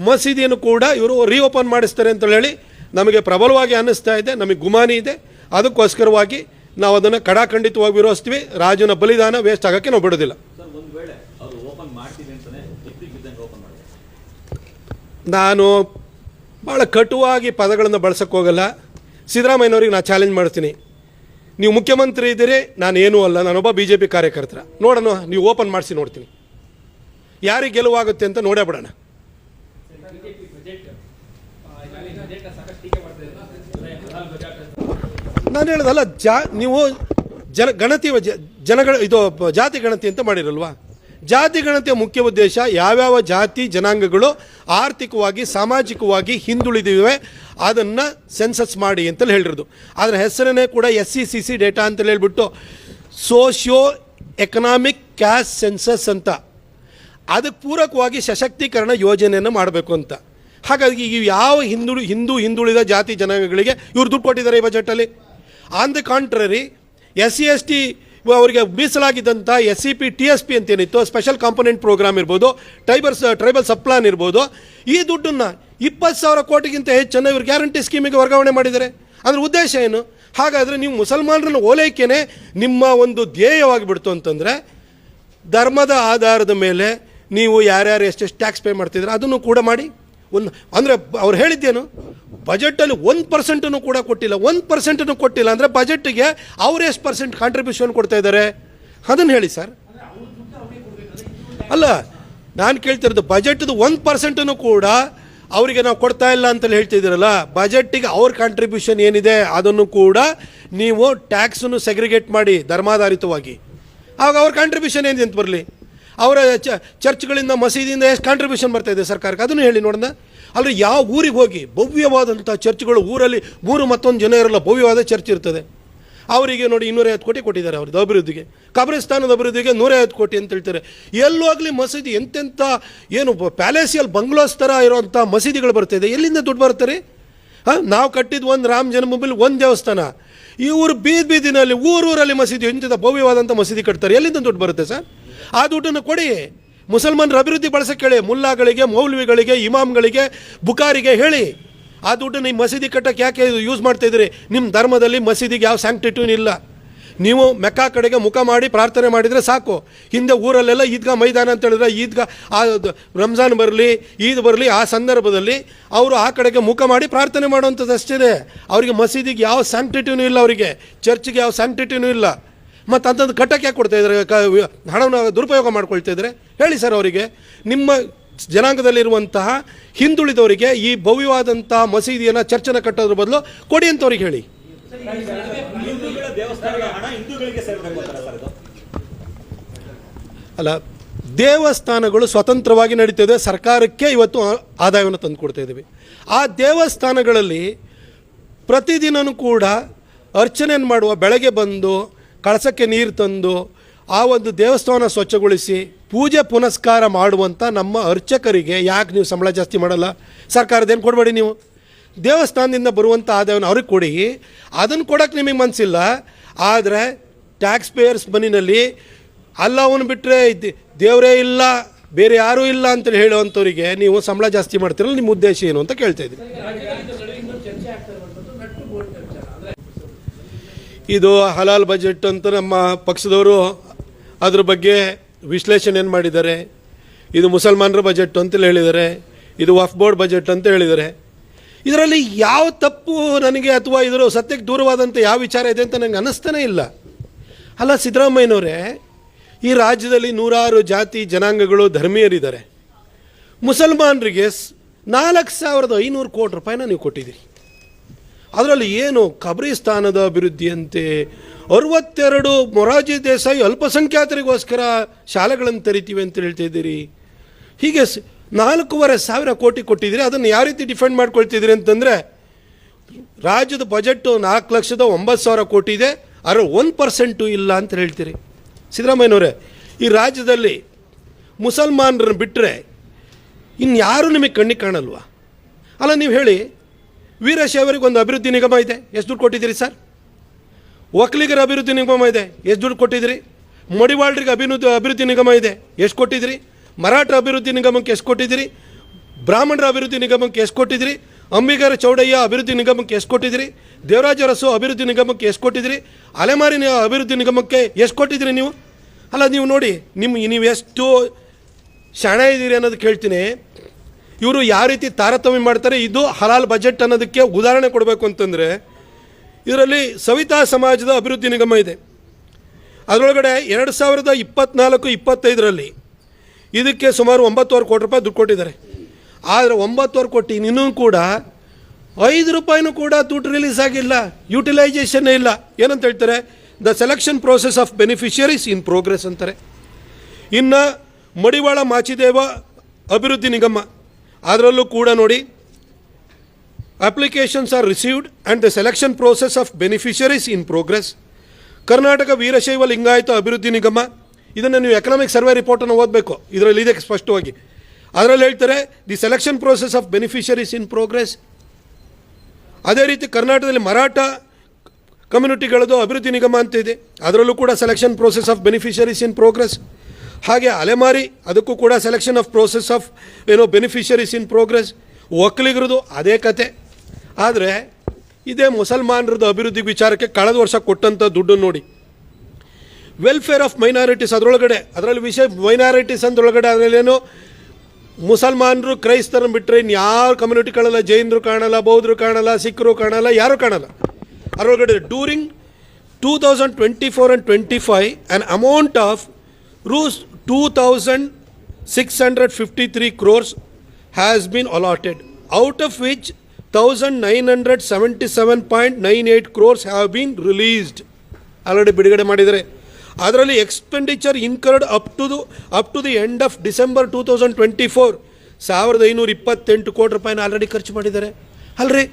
ಮಸೀದಿಯನ್ನು ಕೂಡ ಇವರು ರೀಓಪನ್ ಮಾಡಿಸ್ತಾರೆ ಅಂತ ಹೇಳಿ ನಮಗೆ ಪ್ರಬಲವಾಗಿ ಅನ್ನಿಸ್ತಾ ಇದೆ ನಮಗೆ ಗುಮಾನಿ ಇದೆ. ಅದಕ್ಕೋಸ್ಕರವಾಗಿ ನಾವು ಅದನ್ನು ಕಡಾಖಂಡಿತವಾಗಿ ವಿರೋಧಿಸ್ತೀವಿ. ರಾಜನ ಬಲಿದಾನ ವೇಸ್ಟ್ ಆಗೋಕ್ಕೆ ನಾವು ಬಿಡೋದಿಲ್ಲ. ನಾನು ಭಾಳ ಕಟುವಾಗಿ ಪದಗಳನ್ನು ಬಳಸೋಕ್ಕೋಗಲ್ಲ ಸಿದ್ದರಾಮಯ್ಯನವ್ರಿಗೆ ನಾನು ಚಾಲೆಂಜ್ ಮಾಡ್ತೀನಿ. ನೀವು ಮುಖ್ಯಮಂತ್ರಿ ಇದ್ದೀರಿ, ನಾನು ಏನೂ ಅಲ್ಲ, ನಾನೊಬ್ಬ ಬಿ ಜೆ ಪಿ ಕಾರ್ಯಕರ್ತರ. ನೋಡೋಣ, ನೀವು ಓಪನ್ ಮಾಡಿಸಿ ನೋಡ್ತೀನಿ. ಯಾರಿಗೆ ಗೆಲುವಾಗುತ್ತೆ ಅಂತ ನೋಡೇ ಬಿಡೋಣ. ನಾನು ಹೇಳೋದಲ್ಲ ಜಾ, ನೀವು ಜನ, ಗಣತಿ ಜನಗಳ, ಇದು, ಜಾತಿ ಗಣತಿ ಅಂತ ಮಾಡಿರಲ್ವಾ? ಜಾತಿ ಗಣತಿಯ ಮುಖ್ಯ ಉದ್ದೇಶ ಯಾವ್ಯಾವ ಜಾತಿ ಜನಾಂಗಗಳು ಆರ್ಥಿಕವಾಗಿ, ಸಾಮಾಜಿಕವಾಗಿ ಹಿಂದುಳಿದಿವೆ ಅದನ್ನು ಸೆನ್ಸಸ್ ಮಾಡಿ ಅಂತಲೇ ಹೇಳಿರೋದು. ಅದರ ಹೆಸರನ್ನೇ ಕೂಡ S C C C data ಅಂತಲೇ ಹೇಳ್ಬಿಟ್ಟು ಸೋಷಿಯೋ ಎಕನಾಮಿಕ್ ಕ್ಯಾಸ್ಟ್ ಸೆನ್ಸಸ್ ಅಂತ. ಅದಕ್ಕೆ ಪೂರಕವಾಗಿ ಸಶಕ್ತೀಕರಣ ಯೋಜನೆಯನ್ನು ಮಾಡಬೇಕು ಅಂತ. ಹಾಗಾಗಿ ಇವು ಯಾವ ಹಿಂದುಳಿ, ಹಿಂದೂ ಹಿಂದುಳಿದ ಜಾತಿ ಜನಾಂಗಗಳಿಗೆ ಇವ್ರು ದುಡ್ಡು ಕೊಟ್ಟಿದ್ದಾರೆ ಈ ಬಜೆಟಲ್ಲಿ on the contrary S C S T ಅವರಿಗೆ ಮೀಸಲಾಗಿದ್ದಂಥ S C P T S P ಅಂತೇನಿತ್ತು special component program ಇರ್ಬೋದು ಟೈಬರ್ಸ್ ಟ್ರೈಬಲ್ ಸಪ್ಲಾನ್ ಇರ್ಬೋದು, ಈ ದುಡ್ಡನ್ನು ಇಪ್ಪತ್ತು ಸಾವಿರ ಕೋಟಿಗಿಂತ ಹೆಚ್ಚನ್ನು ಇವ್ರು ಗ್ಯಾರಂಟಿ ಸ್ಕೀಮಿಗೆ ವರ್ಗಾವಣೆ ಮಾಡಿದ್ದಾರೆ. ಅದ್ರ ಉದ್ದೇಶ ಏನು? ಹಾಗಾದರೆ ನೀವು ಮುಸಲ್ಮಾನರನ್ನು ಓಲೈಕೆನೆ ನಿಮ್ಮ ಒಂದು ಧ್ಯೇಯವಾಗಿಬಿಡ್ತು ಅಂತಂದರೆ, ಧರ್ಮದ ಆಧಾರದ ಮೇಲೆ ನೀವು ಯಾರ್ಯಾರು ಎಷ್ಟೆಷ್ಟು ಟ್ಯಾಕ್ಸ್ ಪೇ ಮಾಡ್ತಿದ್ರೆ ಅದನ್ನು ಕೂಡ ಮಾಡಿ. ಒಂದು, ಅಂದರೆ ಅವ್ರು ಹೇಳಿದ್ದೇನು? ಬಜೆಟಲ್ಲಿ ಒಂದು ಪರ್ಸೆಂಟನ್ನು ಕೂಡ ಕೊಟ್ಟಿಲ್ಲ. ಒಂದು ಪರ್ಸೆಂಟನ್ನು ಕೊಟ್ಟಿಲ್ಲ. ಅಂದರೆ ಬಜೆಟ್ಗೆ ಅವ್ರು ಎಷ್ಟು ಪರ್ಸೆಂಟ್ ಕಾಂಟ್ರಿಬ್ಯೂಷನ್ ಕೊಡ್ತಾ ಇದ್ದಾರೆ ಅದನ್ನು ಹೇಳಿ ಸರ್. ಅಲ್ಲ, ನಾನು ಕೇಳ್ತಿರೋದು ಬಜೆಟ್ದು ಒಂದು ಪರ್ಸೆಂಟನ್ನು ಕೂಡ ಅವರಿಗೆ ನಾವು ಕೊಡ್ತಾ ಇಲ್ಲ ಅಂತಲೇ ಹೇಳ್ತಿದ್ದೀರಲ್ಲ? ಬಜೆಟ್ಟಿಗೆ ಅವ್ರ ಕಾಂಟ್ರಿಬ್ಯೂಷನ್ ಏನಿದೆ ಅದನ್ನು ಕೂಡ ನೀವು ಟ್ಯಾಕ್ಸನ್ನು ಸೆಗ್ರಿಗೇಟ್ ಮಾಡಿ ಧರ್ಮಾಧಾರಿತವಾಗಿ. ಆವಾಗ ಅವ್ರ ಕಾಂಟ್ರಿಬ್ಯೂಷನ್ ಏನಿದೆ ಅಂತ ಬರಲಿ? ಅವರ ಚರ್ಚ್ಗಳಿಂದ ಮಸೀದಿಯಿಂದ ಎಷ್ಟು ಕಾಂಟ್ರಿಬ್ಯೂಷನ್ ಬರ್ತಾ ಇದೆ ಸರ್ಕಾರಕ್ಕೆ? ಅದನ್ನು ಹೇಳಿ ನೋಡೋಣ. ಅಲ್ಲಿ ಯಾವ ಊರಿಗೆ ಹೋಗಿ ಭವ್ಯವಾದಂಥ ಚರ್ಚ್ಗಳು ಊರಲ್ಲಿ ಮೂರು ಮತ್ತೊಂದು ಜನ ಇರಲ್ಲ, ಭವ್ಯವಾದ ಚರ್ಚ್ ಇರ್ತದೆ. ಅವರಿಗೆ ನೋಡಿ ಇನ್ನೂರೈವತ್ತು ಕೋಟಿ ಕೊಟ್ಟಿದ್ದಾರೆ ಅವ್ರದ್ದು ಅಭಿವೃದ್ಧಿಗೆ. ಕಬ್ರಿಸ್ತಾನದ ಅಭಿವೃದ್ಧಿಗೆ ನೂರೈವತ್ತು ಕೋಟಿ ಅಂತ ಹೇಳ್ತಾರೆ. ಎಲ್ಲೋಗಲಿ ಮಸೀದಿ ಎಂತೆಂಥ ಏನು ಪ್ಯಾಲೇಸಿಯಲ್ ಬಂಗ್ಲೋಸ್ ಥರ ಇರೋವಂಥ ಮಸೀದಿಗಳು ಬರ್ತಾಯಿದೆ ಎಲ್ಲಿಂದ ದುಡ್ಡು ಬರ್ತಾರೆ ಹಾಂ? ನಾವು ಕಟ್ಟಿದ್ದು ಒಂದು ರಾಮ ಜನ್ಮಭೂಮಿಲಿ ಒಂದು ದೇವಸ್ಥಾನ. ಇವರು ಬೀದಿ ಬೀದಿನಲ್ಲಿ, ಊರೂರಲ್ಲಿ ಮಸೀದಿ ಎಂತಿದ ಭವ್ಯವಾದಂಥ ಮಸೀದಿ ಕಟ್ತಾರೆ. ಎಲ್ಲಿಂದ ದುಡ್ಡು ಬರುತ್ತೆ ಸರ್? ಆ ದುಡ್ಡನ್ನು ಕೊಡಿ. ಮುಸಲ್ಮಾನರ ಅಭಿವೃದ್ಧಿ ಬಳಸಕ್ಕೆ ಹೇಳಿ ಮುಲ್ಲಾಗಳಿಗೆ, ಮೌಲ್ವಿಗಳಿಗೆ, ಇಮಾಮ್ಗಳಿಗೆ ಬುಕಾರಿಗೆ ಹೇಳಿ. ಆ ದುಡ್ಡನ್ನು ಈ ಮಸೀದಿ ಕಟ್ಟಕ್ಕೆ ಯಾಕೆ ಯೂಸ್ ಮಾಡ್ತಾ ಇದ್ದೀರಿ? ನಿಮ್ಮ ಧರ್ಮದಲ್ಲಿ ಮಸೀದಿಗೆ ಯಾವ ಸ್ಯಾಂಕ್ಟಿಟ್ಯೂನ್ ಇಲ್ಲ. ನೀವು ಮೆಕ್ಕಾ ಕಡೆಗೆ ಮುಖ ಮಾಡಿ ಪ್ರಾರ್ಥನೆ ಮಾಡಿದರೆ ಸಾಕು. ಹಿಂದೆ ಊರಲ್ಲೆಲ್ಲ ಈದ್ಗಾ ಮೈದಾನ ಅಂತ ಹೇಳಿದ್ರೆ ಈದ್ಗಾ, ಆ ರಂಜಾನ್ ಬರಲಿ, ಈದ್ ಬರಲಿ, ಆ ಸಂದರ್ಭದಲ್ಲಿ ಅವರು ಆ ಕಡೆಗೆ ಮುಖ ಮಾಡಿ ಪ್ರಾರ್ಥನೆ ಮಾಡುವಂಥದ್ದು ಅಷ್ಟೇ ಅವರಿಗೆ ಮಸೀದಿಗೆ ಯಾವ ಸ್ಯಾಂಕ್ಟಿಟ್ಯೂನು ಇಲ್ಲ ಅವರಿಗೆ. ಚರ್ಚ್ಗೆ ಯಾವ ಸ್ಯಾಂಕ್ಟಿಟ್ಯೂನು ಇಲ್ಲ. ಮತ್ತು ಅಂಥದ್ದು ಕಟ್ಟಕ್ಕೆ ಯಾಕೆ ಕೊಡ್ತಾ ಇದ್ದಾರೆ? ಕ ಹಣವನ್ನು ದುರುಪಯೋಗ ಮಾಡ್ಕೊಳ್ತಾ ಇದ್ದಾರೆ? ಹೇಳಿ ಸರ್ ಅವರಿಗೆ, ನಿಮ್ಮ ಜನಾಂಗದಲ್ಲಿರುವಂತಹ ಹಿಂದುಳಿದವರಿಗೆ ಈ ಭವ್ಯವಾದಂತಹ ಮಸೀದಿಯನ್ನು ಚರ್ಚನ್ನು ಕಟ್ಟೋದ್ರ ಬದಲು ಕೊಡಿ ಅಂತ ಅವ್ರಿಗೆ ಹೇಳಿ. ಅಲ್ಲ, ದೇವಸ್ಥಾನಗಳು ಸ್ವತಂತ್ರವಾಗಿ ನಡೀತಿದೆ. ಸರ್ಕಾರಕ್ಕೆ ಇವತ್ತು ಆದಾಯವನ್ನು ತಂದು ಕೊಡ್ತಾ ಇದ್ದೀವಿ ಆ ದೇವಸ್ಥಾನಗಳಲ್ಲಿ ಪ್ರತಿದಿನವೂ ಕೂಡ ಅರ್ಚನೆಯನ್ನು ಮಾಡುವ ಬೆಳಗ್ಗೆ ಬಂದು ಕಳಸಕ್ಕೆ ನೀರು ತಂದು ಆ ಒಂದು ದೇವಸ್ಥಾನ ಸ್ವಚ್ಛಗೊಳಿಸಿ ಪೂಜೆ ಪುನಸ್ಕಾರ ಮಾಡುವಂಥ ನಮ್ಮ ಅರ್ಚಕರಿಗೆ ಯಾಕೆ ನೀವು ಸಂಬಳ ಜಾಸ್ತಿ ಮಾಡಲ್ಲ? ಸರ್ಕಾರದೇನು ಕೊಡಬೇಡಿ ನೀವು? ದೇವಸ್ಥಾನದಿಂದ ಬರುವಂಥ ಆದಾಯವನ್ನು ಅವ್ರಿಗೆ ಕೊಡಿ. ಅದನ್ನು ಕೊಡೋಕ್ಕೆ ನಿಮಗೆ ಮನಸ್ಸಿಲ್ಲ ಆದರೆ ಟ್ಯಾಕ್ಸ್ ಪೇಯರ್ಸ್ ಮನಿನಲ್ಲಿ ಅಲ್ಲವನು ಬಿಟ್ಟರೆ ದೇವರೇ ಇಲ್ಲ, ಬೇರೆ ಯಾರೂ ಇಲ್ಲ ಅಂತ ಹೇಳುವಂಥವರಿಗೆ ನೀವು ಸಂಬಳ ಜಾಸ್ತಿ ಮಾಡ್ತಿರಲ್ಲ, ನಿಮ್ಮ ಉದ್ದೇಶ ಏನು ಅಂತ ಕೇಳ್ತಾ ಇದ್ದೀನಿ. ಇದು ಹಲಾಲ್ ಬಜೆಟ್ ಅಂತ ನಮ್ಮ ಪಕ್ಷದವರು ಅದ್ರ ಬಗ್ಗೆ ವಿಶ್ಲೇಷಣೆ ಏನು ಮಾಡಿದ್ದಾರೆ? ಇದು ಮುಸಲ್ಮಾನರ ಬಜೆಟ್ ಅಂತೇಳಿ ಹೇಳಿದ್ದಾರೆ. ಇದು ವಫ್ ಬೋರ್ಡ್ ಬಜೆಟ್ ಅಂತ ಹೇಳಿದ್ದಾರೆ. ಇದರಲ್ಲಿ ಯಾವ ತಪ್ಪು ನನಗೆ ಅಥವಾ ಇದರ ಸತ್ಯಕ್ಕೆ ದೂರವಾದಂಥ ಯಾವ ವಿಚಾರ ಇದೆ ಅಂತ ನನಗೆ ಅನ್ನಿಸ್ತಾನೆ ಇಲ್ಲ. ಅಲ್ಲ, ಸಿದ್ದರಾಮಯ್ಯನವರೇ, ಈ ರಾಜ್ಯದಲ್ಲಿ ನೂರಾರು ಜಾತಿ, ಜನಾಂಗಗಳು ಧರ್ಮೀಯರಿದ್ದಾರೆ. ಮುಸಲ್ಮಾನರಿಗೆ ನಾಲ್ಕು ಸಾವಿರದ ಐನೂರು ಕೋಟಿ ರೂಪಾಯಿನ ನೀವು ಕೊಟ್ಟಿದ್ದೀರಿ. ಅದರಲ್ಲಿ ಏನು ಖಬ್ರಿಸ್ತಾನದ ಅಭಿವೃದ್ಧಿಯಂತೆ? ಅರವತ್ತೆರಡು ಮೊರಾರ್ಜಿ ದೇಸಾಯಿ ಅಲ್ಪಸಂಖ್ಯಾತರಿಗೋಸ್ಕರ ಶಾಲೆಗಳನ್ನು ತೆರಿತೀವಿ ಅಂತ ಹೇಳ್ತಾ ಇದ್ದೀರಿ. ಹೀಗೆ ನಾಲ್ಕೂವರೆ ಸಾವಿರ ಕೋಟಿ ಕೊಟ್ಟಿದ್ದೀರಿ. ಅದನ್ನು ಯಾವ ರೀತಿ ಡಿಫೆಂಡ್ ಮಾಡ್ಕೊಳ್ತಿದ್ದೀರಿ ಅಂತಂದರೆ, ರಾಜ್ಯದ ಬಜೆಟ್ಟು ನಾಲ್ಕು ಲಕ್ಷದ ಒಂಬತ್ತು ಸಾವಿರ ಕೋಟಿ ಇದೆ. ಅದರ ಒಂದು ಪರ್ಸೆಂಟು ಇಲ್ಲ ಅಂತ ಹೇಳ್ತೀರಿ. ಸಿದ್ದರಾಮಯ್ಯನವರೇ, ಈ ರಾಜ್ಯದಲ್ಲಿ ಮುಸಲ್ಮಾನರನ್ನು ಬಿಟ್ಟರೆ ಇನ್ಯಾರೂ ನಿಮಗೆ ಕಣ್ಣಿಗೆ ಕಾಣಲ್ವಾ? ಅಲ್ಲ, ನೀವು ಹೇಳಿ ವೀರಶೈವರಿಗೆ ಒಂದು ಅಭಿವೃದ್ಧಿ ನಿಗಮ ಇದೆ. ಎಷ್ಟು ದುಡ್ಡು ಕೊಟ್ಟಿದ್ದೀರಿ ಸರ್? ಒಕ್ಕಲಿಗರ ಅಭಿವೃದ್ಧಿ ನಿಗಮ ಇದೆ. ಎಷ್ಟು ದುಡ್ಡು ಕೊಟ್ಟಿದ್ದೀರಿ? ಮಡಿವಾಳರಿಗೆ ಅಭಿವೃದ್ಧಿ ಅಭಿವೃದ್ಧಿ ನಿಗಮ ಇದೆ. ಎಷ್ಟು ಕೊಟ್ಟಿದ್ದೀರಿ? ಮರಾಠ ಅಭಿವೃದ್ಧಿ ನಿಗಮಕ್ಕೆ ಎಷ್ಟು ಕೊಟ್ಟಿದ್ದೀರಿ? ಬ್ರಾಹ್ಮಣರ ಅಭಿವೃದ್ಧಿ ನಿಗಮಕ್ಕೆ ಎಷ್ಟು ಕೊಟ್ಟಿದ್ದೀರಿ? ಅಂಬಿಗರ ಚೌಡಯ್ಯ ಅಭಿವೃದ್ಧಿ ನಿಗಮಕ್ಕೆ ಎಷ್ಟು ಕೊಟ್ಟಿದ್ದೀರಿ? ದೇವರಾಜ ಅರಸು ಅಭಿವೃದ್ಧಿ ನಿಗಮಕ್ಕೆ ಎಷ್ಟು ಕೊಟ್ಟಿದ್ದೀರಿ? ಅಲೆಮಾರಿನ ಅಭಿವೃದ್ಧಿ ನಿಗಮಕ್ಕೆ ಎಷ್ಟು ಕೊಟ್ಟಿದ್ದೀರಿ ನೀವು? ಅಲ್ಲ, ನೀವು ನೋಡಿ ನಿಮ್ಮ ನೀವು ಎಷ್ಟು ಶಾಣ ಇದ್ದೀರಿ ಅನ್ನೋದು ಕೇಳ್ತೀನಿ. ಇವರು ಯಾವ ರೀತಿ ತಾರತಮ್ಯ ಮಾಡ್ತಾರೆ, ಇದು ಹಲಾಲ್ ಬಜೆಟ್ ಅನ್ನೋದಕ್ಕೆ ಉದಾಹರಣೆ ಕೊಡಬೇಕು ಅಂತಂದರೆ, ಇದರಲ್ಲಿ ಸವಿತಾ ಸಮಾಜದ ಅಭಿವೃದ್ಧಿ ನಿಗಮ ಇದೆ. ಅದರೊಳಗಡೆ ಎರಡು ಸಾವಿರದ ಇಪ್ಪತ್ನಾಲ್ಕು, ಇಪ್ಪತ್ತೈದರಲ್ಲಿ ಇದಕ್ಕೆ ಸುಮಾರು ಒಂಬತ್ತುವರೆ ಕೋಟಿ ರೂಪಾಯಿ ದುಡ್ಡು ಕೊಟ್ಟಿದ್ದಾರೆ. ಆದರೆ ಒಂಬತ್ತುವರೆ ಕೋಟಿ ಇನ್ನೂ ಕೂಡ ಐದು ರೂಪಾಯಿನೂ ಕೂಡ ದುಡ್ಡು ರಿಲೀಸ್ ಆಗಿಲ್ಲ ಯುಟಿಲೈಸೇಷನ್ನೇ ಇಲ್ಲ. ಏನಂತ ಹೇಳ್ತಾರೆ? The selection process of beneficiaries in progress ಅಂತಾರೆ. ಇನ್ನು ಮಡಿವಾಳ ಮಾಚಿದೇವ ಅಭಿವೃದ್ಧಿ ನಿಗಮ ಅದರಲ್ಲೂ ಕೂಡ ನೋಡಿ applications are received and the selection process of beneficiaries in progress Karnataka Veerashaiva Lingayat ಅಭಿವೃದ್ಧಿ ನಿಗಮ, ಇದನ್ನು ನೀವು ಎಕನಾಮಿಕ್ ಸರ್ವೆ ರಿಪೋರ್ಟನ್ನು ಓದಬೇಕು. ಇದರಲ್ಲಿ ಇದೆ ಸ್ಪಷ್ಟವಾಗಿ. ಅದರಲ್ಲಿ ಹೇಳ್ತಾರೆ the selection process of beneficiaries in progress ಅದೇ ರೀತಿ ಕರ್ನಾಟಕದಲ್ಲಿ ಮರಾಠ ಕಮ್ಯುನಿಟಿಗಳದು ಅಭಿವೃದ್ಧಿ ನಿಗಮ ಅಂತ ಇದೆ. ಅದರಲ್ಲೂ ಕೂಡ selection process of beneficiaries in progress ಹಾಗೆ ಅಲೆಮಾರಿ, ಅದಕ್ಕೂ ಕೂಡ ಸೆಲೆಕ್ಷನ್ ಆಫ್ ಪ್ರೋಸೆಸ್ ಆಫ್ ಏನೋ ಬೆನಿಫಿಷರೀಸ್ ಇನ್ ಪ್ರೋಗ್ರೆಸ್ ಒಕ್ಕಲಿಗರದು ಅದೇ ಕತೆ. ಆದರೆ ಇದೇ ಮುಸಲ್ಮಾನರದ್ದು ಅಭಿವೃದ್ಧಿ ವಿಚಾರಕ್ಕೆ ಕಳೆದ ವರ್ಷ ಕೊಟ್ಟಂಥ ದುಡ್ಡು ನೋಡಿ. ವೆಲ್ಫೇರ್ ಆಫ್ ಮೈನಾರಿಟೀಸ್ ಅದರೊಳಗಡೆ, ಅದರಲ್ಲಿ ವಿಷಯ ಮೈನಾರಿಟೀಸ್ ಅಂದ್ರೊಳಗಡೆ ಅದರಲ್ಲೇನು ಮುಸಲ್ಮಾನರು ಕ್ರೈಸ್ತರನ್ನು ಬಿಟ್ಟರೆ ಇನ್ನು ಯಾರು ಕಮ್ಯುನಿಟಿ ಕಾಣಲ್ಲ, ಜೈನರು ಕಾಣಲ್ಲ ಬೌದ್ಧರು ಕಾಣಲ್ಲ, ಸಿಖ್ರು ಕಾಣಲ್ಲ, ಯಾರೂ ಕಾಣಲ್ಲ. ಅದರೊಳಗಡೆ during two thousand twenty four and twenty five an amount of rupees two crores nine hundred seventy seven point nine eight crores have been released already ಬಿಡುಗಡೆ ಮಾಡಿದ್ದಾರೆ. ಅದರಲ್ಲಿ expenditure incurred up to the up to the end of December two thousand twenty four ಸಾವಿರದ ಐನೂರ ಇಪ್ಪತ್ತೆಂಟು ಕೋಟಿ ರೂಪಾಯಿನ already ಖರ್ಚು ಮಾಡಿದ್ದಾರೆ. ಅಲ್ರಿ?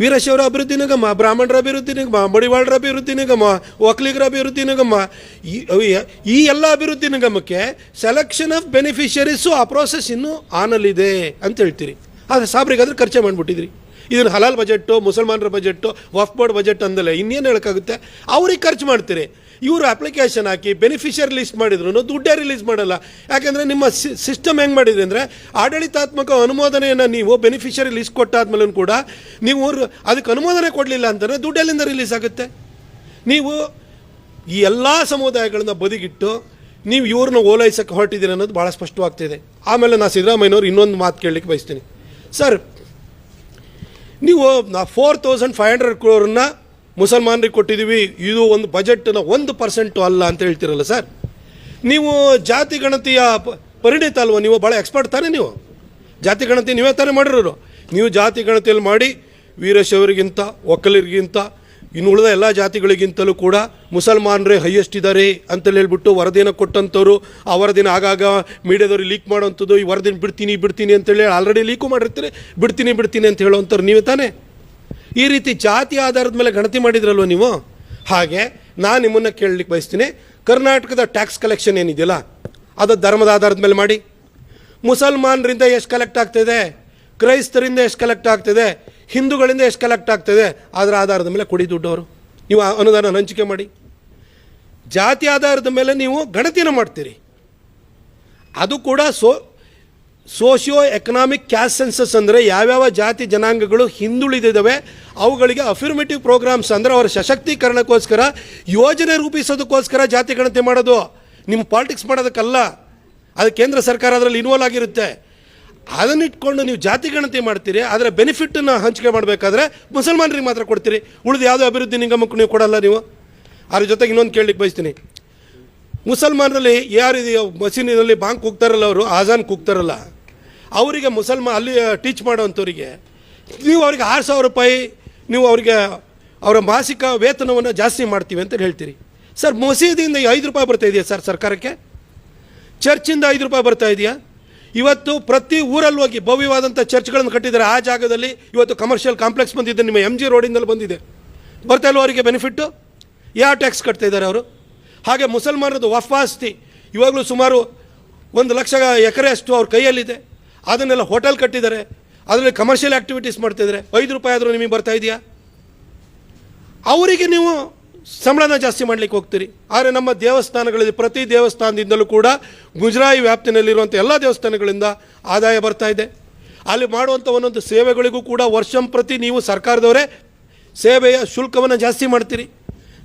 ವೀರಶೈವರ ಅಭಿವೃದ್ಧಿ ನಿಗಮ, ಬ್ರಾಹ್ಮಣರ ಅಭಿವೃದ್ಧಿ ನಿಗಮ ಬಡಿವಾಳರ ಅಭಿವೃದ್ಧಿ ನಿಗಮ, ಒಕ್ಕಲಿಗರ ಅಭಿವೃದ್ಧಿ ನಿಗಮ, ಈ ಎಲ್ಲ ಅಭಿವೃದ್ಧಿ ನಿಗಮಕ್ಕೆ ಸೆಲೆಕ್ಷನ್ ಆಫ್ ಬೆನಿಫಿಷರೀಸು ಆ ಪ್ರೋಸೆಸ್ ಇನ್ನೂ ಆನಲ್ಲಿದೆ ಅಂತ ಹೇಳ್ತೀರಿ. ಆದರೆ ಸಾಬ್ರಿಗಾದ್ರೆ ಖರ್ಚೆ ಮಾಡಿಬಿಟ್ಟಿದ್ರಿ. ಇದನ್ನು ಹಲಾಲ್ ಬಜೆಟ್ಟು ಮುಸಲ್ಮಾನರ ಬಜೆಟ್ಟು ವಫ್ ಬೋರ್ಡ್ ಬಜೆಟ್ ಅಂದಲ್ಲ ಇನ್ನೇನು ಹೇಳೋಕ್ಕಾಗುತ್ತೆ? ಅವ್ರಿಗೆ ಖರ್ಚು ಮಾಡ್ತೀರಿ. ಇವರು ಅಪ್ಲಿಕೇಶನ್ ಹಾಕಿ ಬೆನಿಫಿಷಿಯರ್ ಲಿಸ್ಟ್ ಮಾಡಿದ್ರು ದುಡ್ಡೇ ರಿಲೀಸ್ ಮಾಡಲ್ಲ. ಯಾಕೆಂದರೆ ನಿಮ್ಮ ಸಿಸ್ಟಮ್ ಹೆಂಗೆ ಮಾಡಿದೆ ಅಂದರೆ ಆಡಳಿತಾತ್ಮಕ ಅನುಮೋದನೆಯನ್ನು ನೀವು ಬೆನಿಫಿಷರಿ ಲಿಸ್ಟ್ ಕೊಟ್ಟಾದ್ಮೇಲೂ ಕೂಡ ನೀವು ಅದಕ್ಕೆ ಅನುಮೋದನೆ ಕೊಡಲಿಲ್ಲ ಅಂತಂದರೆ ದುಡ್ಡೆಲ್ಲಿಂದ ರಿಲೀಸ್ ಆಗುತ್ತೆ. ನೀವು ಈ ಎಲ್ಲ ಸಮುದಾಯಗಳನ್ನ ಬದಿಗಿಟ್ಟು ನೀವು ಇವ್ರನ್ನ ಓಲೈಸಕ್ಕೆ ಹೊರಟಿದ್ದೀರಿ ಅನ್ನೋದು ಭಾಳ ಸ್ಪಷ್ಟವಾಗ್ತಿದೆ. ಆಮೇಲೆ ನಾನು ಸಿದ್ದರಾಮಯ್ಯನವ್ರು ಇನ್ನೊಂದು ಮಾತು ಕೇಳಲಿಕ್ಕೆ ಬಯಸ್ತೀನಿ. ಸರ್, ನೀವು ನಾ ಫೋರ್ ತೌಸಂಡ್ ಫೈವ್ ಹಂಡ್ರೆಡ್ ಕ್ರೋರನ್ನ ಮುಸಲ್ಮಾನರಿಗೆ ಕೊಟ್ಟಿದ್ದೀವಿ, ಇದು ಒಂದು ಬಜೆಟ್ನ ಒಂದು ಪರ್ಸೆಂಟು ಅಲ್ಲ ಅಂತ ಹೇಳ್ತೀರಲ್ಲ ಸರ್? ನೀವು ಜಾತಿ ಗಣತಿಯ ಪರಿಣಿತ ಅಲ್ವ? ನೀವು ಭಾಳ ಎಕ್ಸ್ಪರ್ಟ್ ತಾನೇ ನೀವು. ಜಾತಿ ಗಣತಿ ನೀವೇ ತಾನೇ ಮಾಡಿರೋರು. ನೀವು ಜಾತಿ ಗಣತಿಯಲ್ಲಿ ಮಾಡಿ ವೀರಶೈವರಿಗಿಂತ ಒಕ್ಕಲಿರಿಗಿಂತ ಇನ್ನು ಉಳಿದ ಎಲ್ಲ ಜಾತಿಗಳಿಗಿಂತಲೂ ಕೂಡ ಮುಸಲ್ಮಾನರೇ ಹೈಯೆಸ್ಟ್ ಇದ್ದಾರೆ ಅಂತೇಳಿ ಹೇಳ್ಬಿಟ್ಟು ವರದಿನ ಕೊಟ್ಟಂಥವ್ರು, ಆ ವರದಿನ ಆಗಾಗ ಮೀಡಿಯಾದವ್ರಿಗೆ ಲೀಕ್ ಮಾಡೋವಂಥದ್ದು, ಈ ವರದಿನ ಬಿಡ್ತೀನಿ ಬಿಡ್ತೀನಿ ಅಂತೇಳಿ ಆಲ್ರೆಡಿ ಲೀಕು ಮಾಡಿರ್ತೀರಿ. ಬಿಡ್ತೀನಿ ಬಿಡ್ತೀನಿ ಅಂತ ಹೇಳೋವಂಥವ್ರು ನೀವೇ ತಾನೇ. ಈ ರೀತಿ ಜಾತಿ ಆಧಾರದ ಮೇಲೆ ಗಣತಿ ಮಾಡಿದ್ರಲ್ವ ನೀವು? ಹಾಗೆ ನಾನು ನಿಮ್ಮನ್ನು ಕೇಳಲಿಕ್ಕೆ ಬಯಸ್ತೀನಿ. ಕರ್ನಾಟಕದ ಟ್ಯಾಕ್ಸ್ ಕಲೆಕ್ಷನ್ ಏನಿದೆಯಲ್ಲ, ಅದು ಧರ್ಮದ ಆಧಾರದ ಮೇಲೆ ಮಾಡಿ. ಮುಸಲ್ಮಾನರಿಂದ ಎಷ್ಟು ಕಲೆಕ್ಟ್ ಆಗ್ತಿದೆ? ಕ್ರೈಸ್ತರಿಂದ ಎಷ್ಟು ಕಲೆಕ್ಟ್ ಆಗ್ತಿದೆ? ಹಿಂದೂಗಳಿಂದ ಎಷ್ಟು ಕಲೆಕ್ಟ್ ಆಗ್ತದೆ? ಅದರ ಆಧಾರದ ಮೇಲೆ ಕೊಡಿ ದುಡ್ಡು ಅವರು ನೀವು ಅನುದಾನ ಹಂಚಿಕೆ ಮಾಡಿ. ಜಾತಿ ಆಧಾರದ ಮೇಲೆ ನೀವು ಗಣತಿನ ಮಾಡ್ತೀರಿ. ಅದು ಕೂಡ so socio economic caste census ಅಂದರೆ ಯಾವ್ಯಾವ ಜಾತಿ ಜನಾಂಗಗಳು ಹಿಂದುಳಿದಿದ್ದಾವೆ, ಅವುಗಳಿಗೆ ಅಫಿರ್ಮೇಟಿವ್ ಪ್ರೋಗ್ರಾಮ್ಸ್ ಅಂದರೆ ಅವರ ಸಶಕ್ತೀಕರಣಕ್ಕೋಸ್ಕರ, ಯೋಜನೆ ರೂಪಿಸೋದಕ್ಕೋಸ್ಕರ ಜಾತಿ ಗಣತಿ ಮಾಡೋದು. ನಿಮ್ಮ ಪಾಲಿಟಿಕ್ಸ್ ಮಾಡೋದಕ್ಕಲ್ಲ. ಅದು ಕೇಂದ್ರ ಸರ್ಕಾರ ಅದರಲ್ಲಿ ಇನ್ವಾಲ್ವ್ ಆಗಿರುತ್ತೆ. ಅದನ್ನಿಟ್ಕೊಂಡು ನೀವು ಜಾತಿ ಗಣತಿ ಮಾಡ್ತೀರಿ, ಆದರೆ ಬೆನಿಫಿಟನ್ನು ಹಂಚಿಕೆ ಮಾಡಬೇಕಾದ್ರೆ ಮುಸಲ್ಮಾನರಿಗೆ ಮಾತ್ರ ಕೊಡ್ತೀರಿ. ಉಳಿದು ಯಾವುದೇ ಅಭಿವೃದ್ಧಿ ನಿಗಮಕ್ಕೂ ನೀವು ಕೊಡಲ್ಲ ನೀವು. ಅದ್ರ ಜೊತೆಗೆ ಇನ್ನೊಂದು ಕೇಳಲಿಕ್ಕೆ ಬಯಸ್ತೀನಿ. ಮುಸಲ್ಮಾನರಲ್ಲಿ ಯಾರು ಮಸೀನಿನಲ್ಲಿ ಬಾಂಕ್ ಕೂಗ್ತಾರಲ್ಲ ಅವರು, ಆಜಾನ್ ಕೂಗ್ತಾರಲ್ಲ. ಅವರಿಗೆ ಮುಸಲ್ಮಾ ಅಲ್ಲಿ ಟೀಚ್ ಮಾಡೋವಂಥವ್ರಿಗೆ. ನೀವು ಅವರಿಗೆ ಆರು ಸಾವಿರ ರೂಪಾಯಿ, ನೀವು ಅವರಿಗೆ ಅವರ ಮಾಸಿಕ ವೇತನವನ್ನು ಜಾಸ್ತಿ ಮಾಡ್ತೀವಿ ಅಂತ ಹೇಳ್ತೀರಿ. ಸರ್, ಮಸೀದಿಯಿಂದ ಐದು ರೂಪಾಯಿ ಬರ್ತಾ ಇದೆಯಾ ಸರ್ ಸರ್ಕಾರಕ್ಕೆ? ಚರ್ಚಿಂದ ಐದು ರೂಪಾಯಿ ಬರ್ತಾ ಇದೆಯಾ? ಇವತ್ತು ಪ್ರತಿ ಊರಲ್ಲಿ ಹೋಗಿ ಭವ್ಯವಾದಂಥ ಚರ್ಚ್ಗಳನ್ನು ಕಟ್ಟಿದ್ದಾರೆ. ಆ ಜಾಗದಲ್ಲಿ ಇವತ್ತು ಕಮರ್ಷಿಯಲ್ ಕಾಂಪ್ಲೆಕ್ಸ್ ಬಂದಿದೆ, ನಿಮ್ಮ ಎಂ ಜಿ ರೋಡಿಂದಲ್ಲಿ ಬಂದಿದೆ. ಬರ್ತಾ ಇಲ್ವ ಅವರಿಗೆ ಬೆನಿಫಿಟ್ಟು ಯಾವ ಟ್ಯಾಕ್ಸ್ ಕಟ್ತಾ ಇದ್ದಾರೆ ಅವರು? ಹಾಗೆ ಮುಸಲ್ಮಾನರದ್ದು ವಫಾಸ್ತಿ, ಇವಾಗಲೂ ಸುಮಾರು ಒಂದು ಲಕ್ಷ ಎಕರೆ ಅಷ್ಟು ಅವ್ರ ಕೈಯಲ್ಲಿದೆ. ಅದನ್ನೆಲ್ಲ ಹೋಟೆಲ್ ಕಟ್ಟಿದ್ದಾರೆ. ಅದರಲ್ಲಿ ಕಮರ್ಷಿಯಲ್ ಆ್ಯಕ್ಟಿವಿಟೀಸ್ ಮಾಡ್ತಿದ್ದಾರೆ. ಐದು ರೂಪಾಯಿ ಆದರೂ ನಿಮಗೆ ಬರ್ತಾ ಇದೆಯಾ? ಅವರಿಗೆ ನೀವು ಸಂಬಳನ ಜಾಸ್ತಿ ಮಾಡಲಿಕ್ಕೆ ಹೋಗ್ತೀರಿ. ಆದರೆ ನಮ್ಮ ದೇವಸ್ಥಾನಗಳಲ್ಲಿ ಪ್ರತಿ ದೇವಸ್ಥಾನದಿಂದಲೂ ಕೂಡ ಗುಜರಾಯಿ ವ್ಯಾಪ್ತಿನಲ್ಲಿರುವಂಥ ಎಲ್ಲ ದೇವಸ್ಥಾನಗಳಿಂದ ಆದಾಯ ಬರ್ತಾ ಇದೆ. ಅಲ್ಲಿ ಮಾಡುವಂಥ ಒಂದೊಂದು ಸೇವೆಗಳಿಗೂ ಕೂಡ ವರ್ಷಂ ಪ್ರತಿ ನೀವು ಸರ್ಕಾರದವರೇ ಸೇವೆಯ ಶುಲ್ಕವನ್ನು ಜಾಸ್ತಿ ಮಾಡ್ತೀರಿ.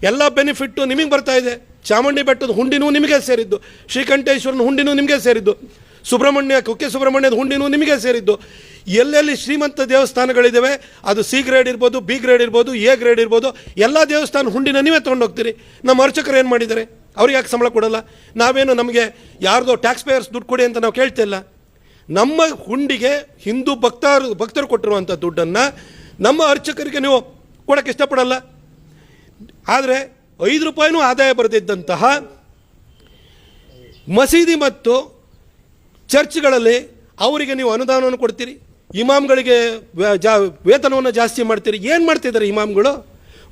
ಎಲ್ಲ ಬೆನಿಫಿಟ್ಟು ನಿಮಗೆ ಬರ್ತಾ ಇದೆ. ಚಾಮುಂಡಿ ಬೆಟ್ಟದ ಹುಂಡಿನೂ ನಿಮಗೆ ಸೇರಿದ್ದು. ಶ್ರೀಕಂಠೇಶ್ವರನ ಹುಂಡಿನೂ ನಿಮಗೆ ಸೇರಿದ್ದು. ಸುಬ್ರಹ್ಮಣ್ಯ, ಕುಕ್ಕೆ ಸುಬ್ರಹ್ಮಣ್ಯದ ಹುಂಡಿನೂ ನಿಮಗೆ ಸೇರಿದ್ದು. ಎಲ್ಲೆಲ್ಲಿ ಶ್ರೀಮಂತ ದೇವಸ್ಥಾನಗಳಿದ್ದಾವೆ ಅದು ಸಿ ಗ್ರೇಡ್ ಇರ್ಬೋದು, ಬಿ ಗ್ರೇಡ್ ಇರ್ಬೋದು, ಎ ಗ್ರೇಡ್ ಇರ್ಬೋದು, ಎಲ್ಲ ದೇವಸ್ಥಾನ ಹುಂಡಿನ ನೀವೇ ತೊಗೊಂಡೋಗ್ತೀರಿ. ನಮ್ಮ ಅರ್ಚಕರು ಏನು ಮಾಡಿದ್ದಾರೆ? ಅವ್ರಿಗೆ ಯಾಕೆ ಸಂಬಳ ಕೊಡಲ್ಲ? ನಾವೇನು ನಮಗೆ ಯಾರ್ದೋ ಟ್ಯಾಕ್ಸ್ ಪೇಯರ್ಸ್ ದುಡ್ಡು ಕೊಡಿ ಅಂತ ನಾವು ಕೇಳ್ತಿಲ್ಲ ನಮ್ಮ ಹುಂಡಿಗೆ ಹಿಂದೂ ಭಕ್ತರು ಭಕ್ತರು ಕೊಟ್ಟಿರುವಂಥ ದುಡ್ಡನ್ನು ನಮ್ಮ ಅರ್ಚಕರಿಗೆ ನೀವು ಕೊಡೋಕ್ಕೆ ಇಷ್ಟಪಡಲ್ಲ. ಆದರೆ ಐದು ರೂಪಾಯಿನೂ ಆದಾಯ ಬರೆದಿದ್ದಂತಹ ಮಸೀದಿ ಮತ್ತು ಚರ್ಚ್ಗಳಲ್ಲಿ ಅವರಿಗೆ ನೀವು ಅನುದಾನವನ್ನು ಕೊಡ್ತೀರಿ, ಇಮಾಮ್ಗಳಿಗೆ ಜಾ, ವೇತನವನ್ನು ಜಾಸ್ತಿ ಮಾಡ್ತೀರಿ, ಏನು ಮಾಡ್ತಿದ್ದಾರೆ ಇಮಾಮ್ಗಳು?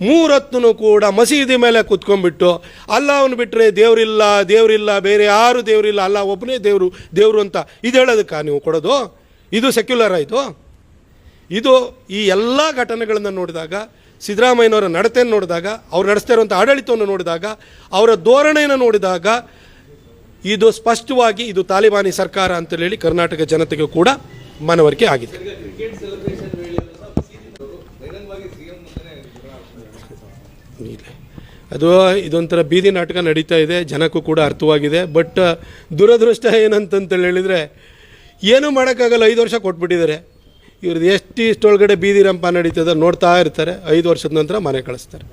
ಮೂರೊತ್ತೂ ಕೂಡ ಮಸೀದಿ ಮೇಲೆ ಕುತ್ಕೊಂಡ್ಬಿಟ್ಟು ಅವನು ಬಿಟ್ಟರೆ ದೇವರಿಲ್ಲ ದೇವರಿಲ್ಲ, ಬೇರೆ ಯಾರು ದೇವರಿಲ್ಲ, ಅಲ್ಲ, ಒಬ್ಬನೇ ದೇವರು ದೇವರು ಅಂತ ಇದು ಹೇಳೋದಕ್ಕ ನೀವು ಕೊಡೋದು? ಇದು ಸೆಕ್ಯುಲರ್ ಆಯಿತು ಇದು? ಈ ಎಲ್ಲ ಘಟನೆಗಳನ್ನು ನೋಡಿದಾಗ, ಸಿದ್ದರಾಮಯ್ಯನವರ ನಡತೆಯನ್ನು ನೋಡಿದಾಗ, ಅವ್ರು ನಡೆಸ್ತಾ ಇರುವಂಥ ಆಡಳಿತವನ್ನು ನೋಡಿದಾಗ, ಅವರ ಧೋರಣೆಯನ್ನು ನೋಡಿದಾಗ ಇದು ಸ್ಪಷ್ಟವಾಗಿ ಇದು ತಾಲಿಬಾನಿ ಸರ್ಕಾರ ಅಂತ ಹೇಳಿ ಕರ್ನಾಟಕ ಜನತೆಗೂ ಕೂಡ ಮನವರಿಕೆ ಆಗಿದೆ. ಅದು ಇದೊಂಥರ ಬೀದಿ ನಾಟಕ ನಡೀತಾ ಇದೆ, ಜನಕ್ಕೂ ಕೂಡ ಅರ್ಥವಾಗಿದೆ. ಬಟ್ ದುರದೃಷ್ಟ ಏನಂತಂತೇಳಿ ಹೇಳಿದರೆ, ಏನೂ ಮಾಡೋಕ್ಕಾಗಲ್ಲ, ಐದು ವರ್ಷ ಕೊಟ್ಬಿಟ್ಟಿದ್ದಾರೆ. ಇವ್ರದ್ದು ಎಷ್ಟು ಇಷ್ಟೊಳಗಡೆ ಬೀದಿ ರಂಪ ನಡೀತದೆ ನೋಡ್ತಾ ಇರ್ತಾರೆ, ಐದು ವರ್ಷದ ನಂತರ ಮನೆ ಕಳಿಸ್ತಾರೆ.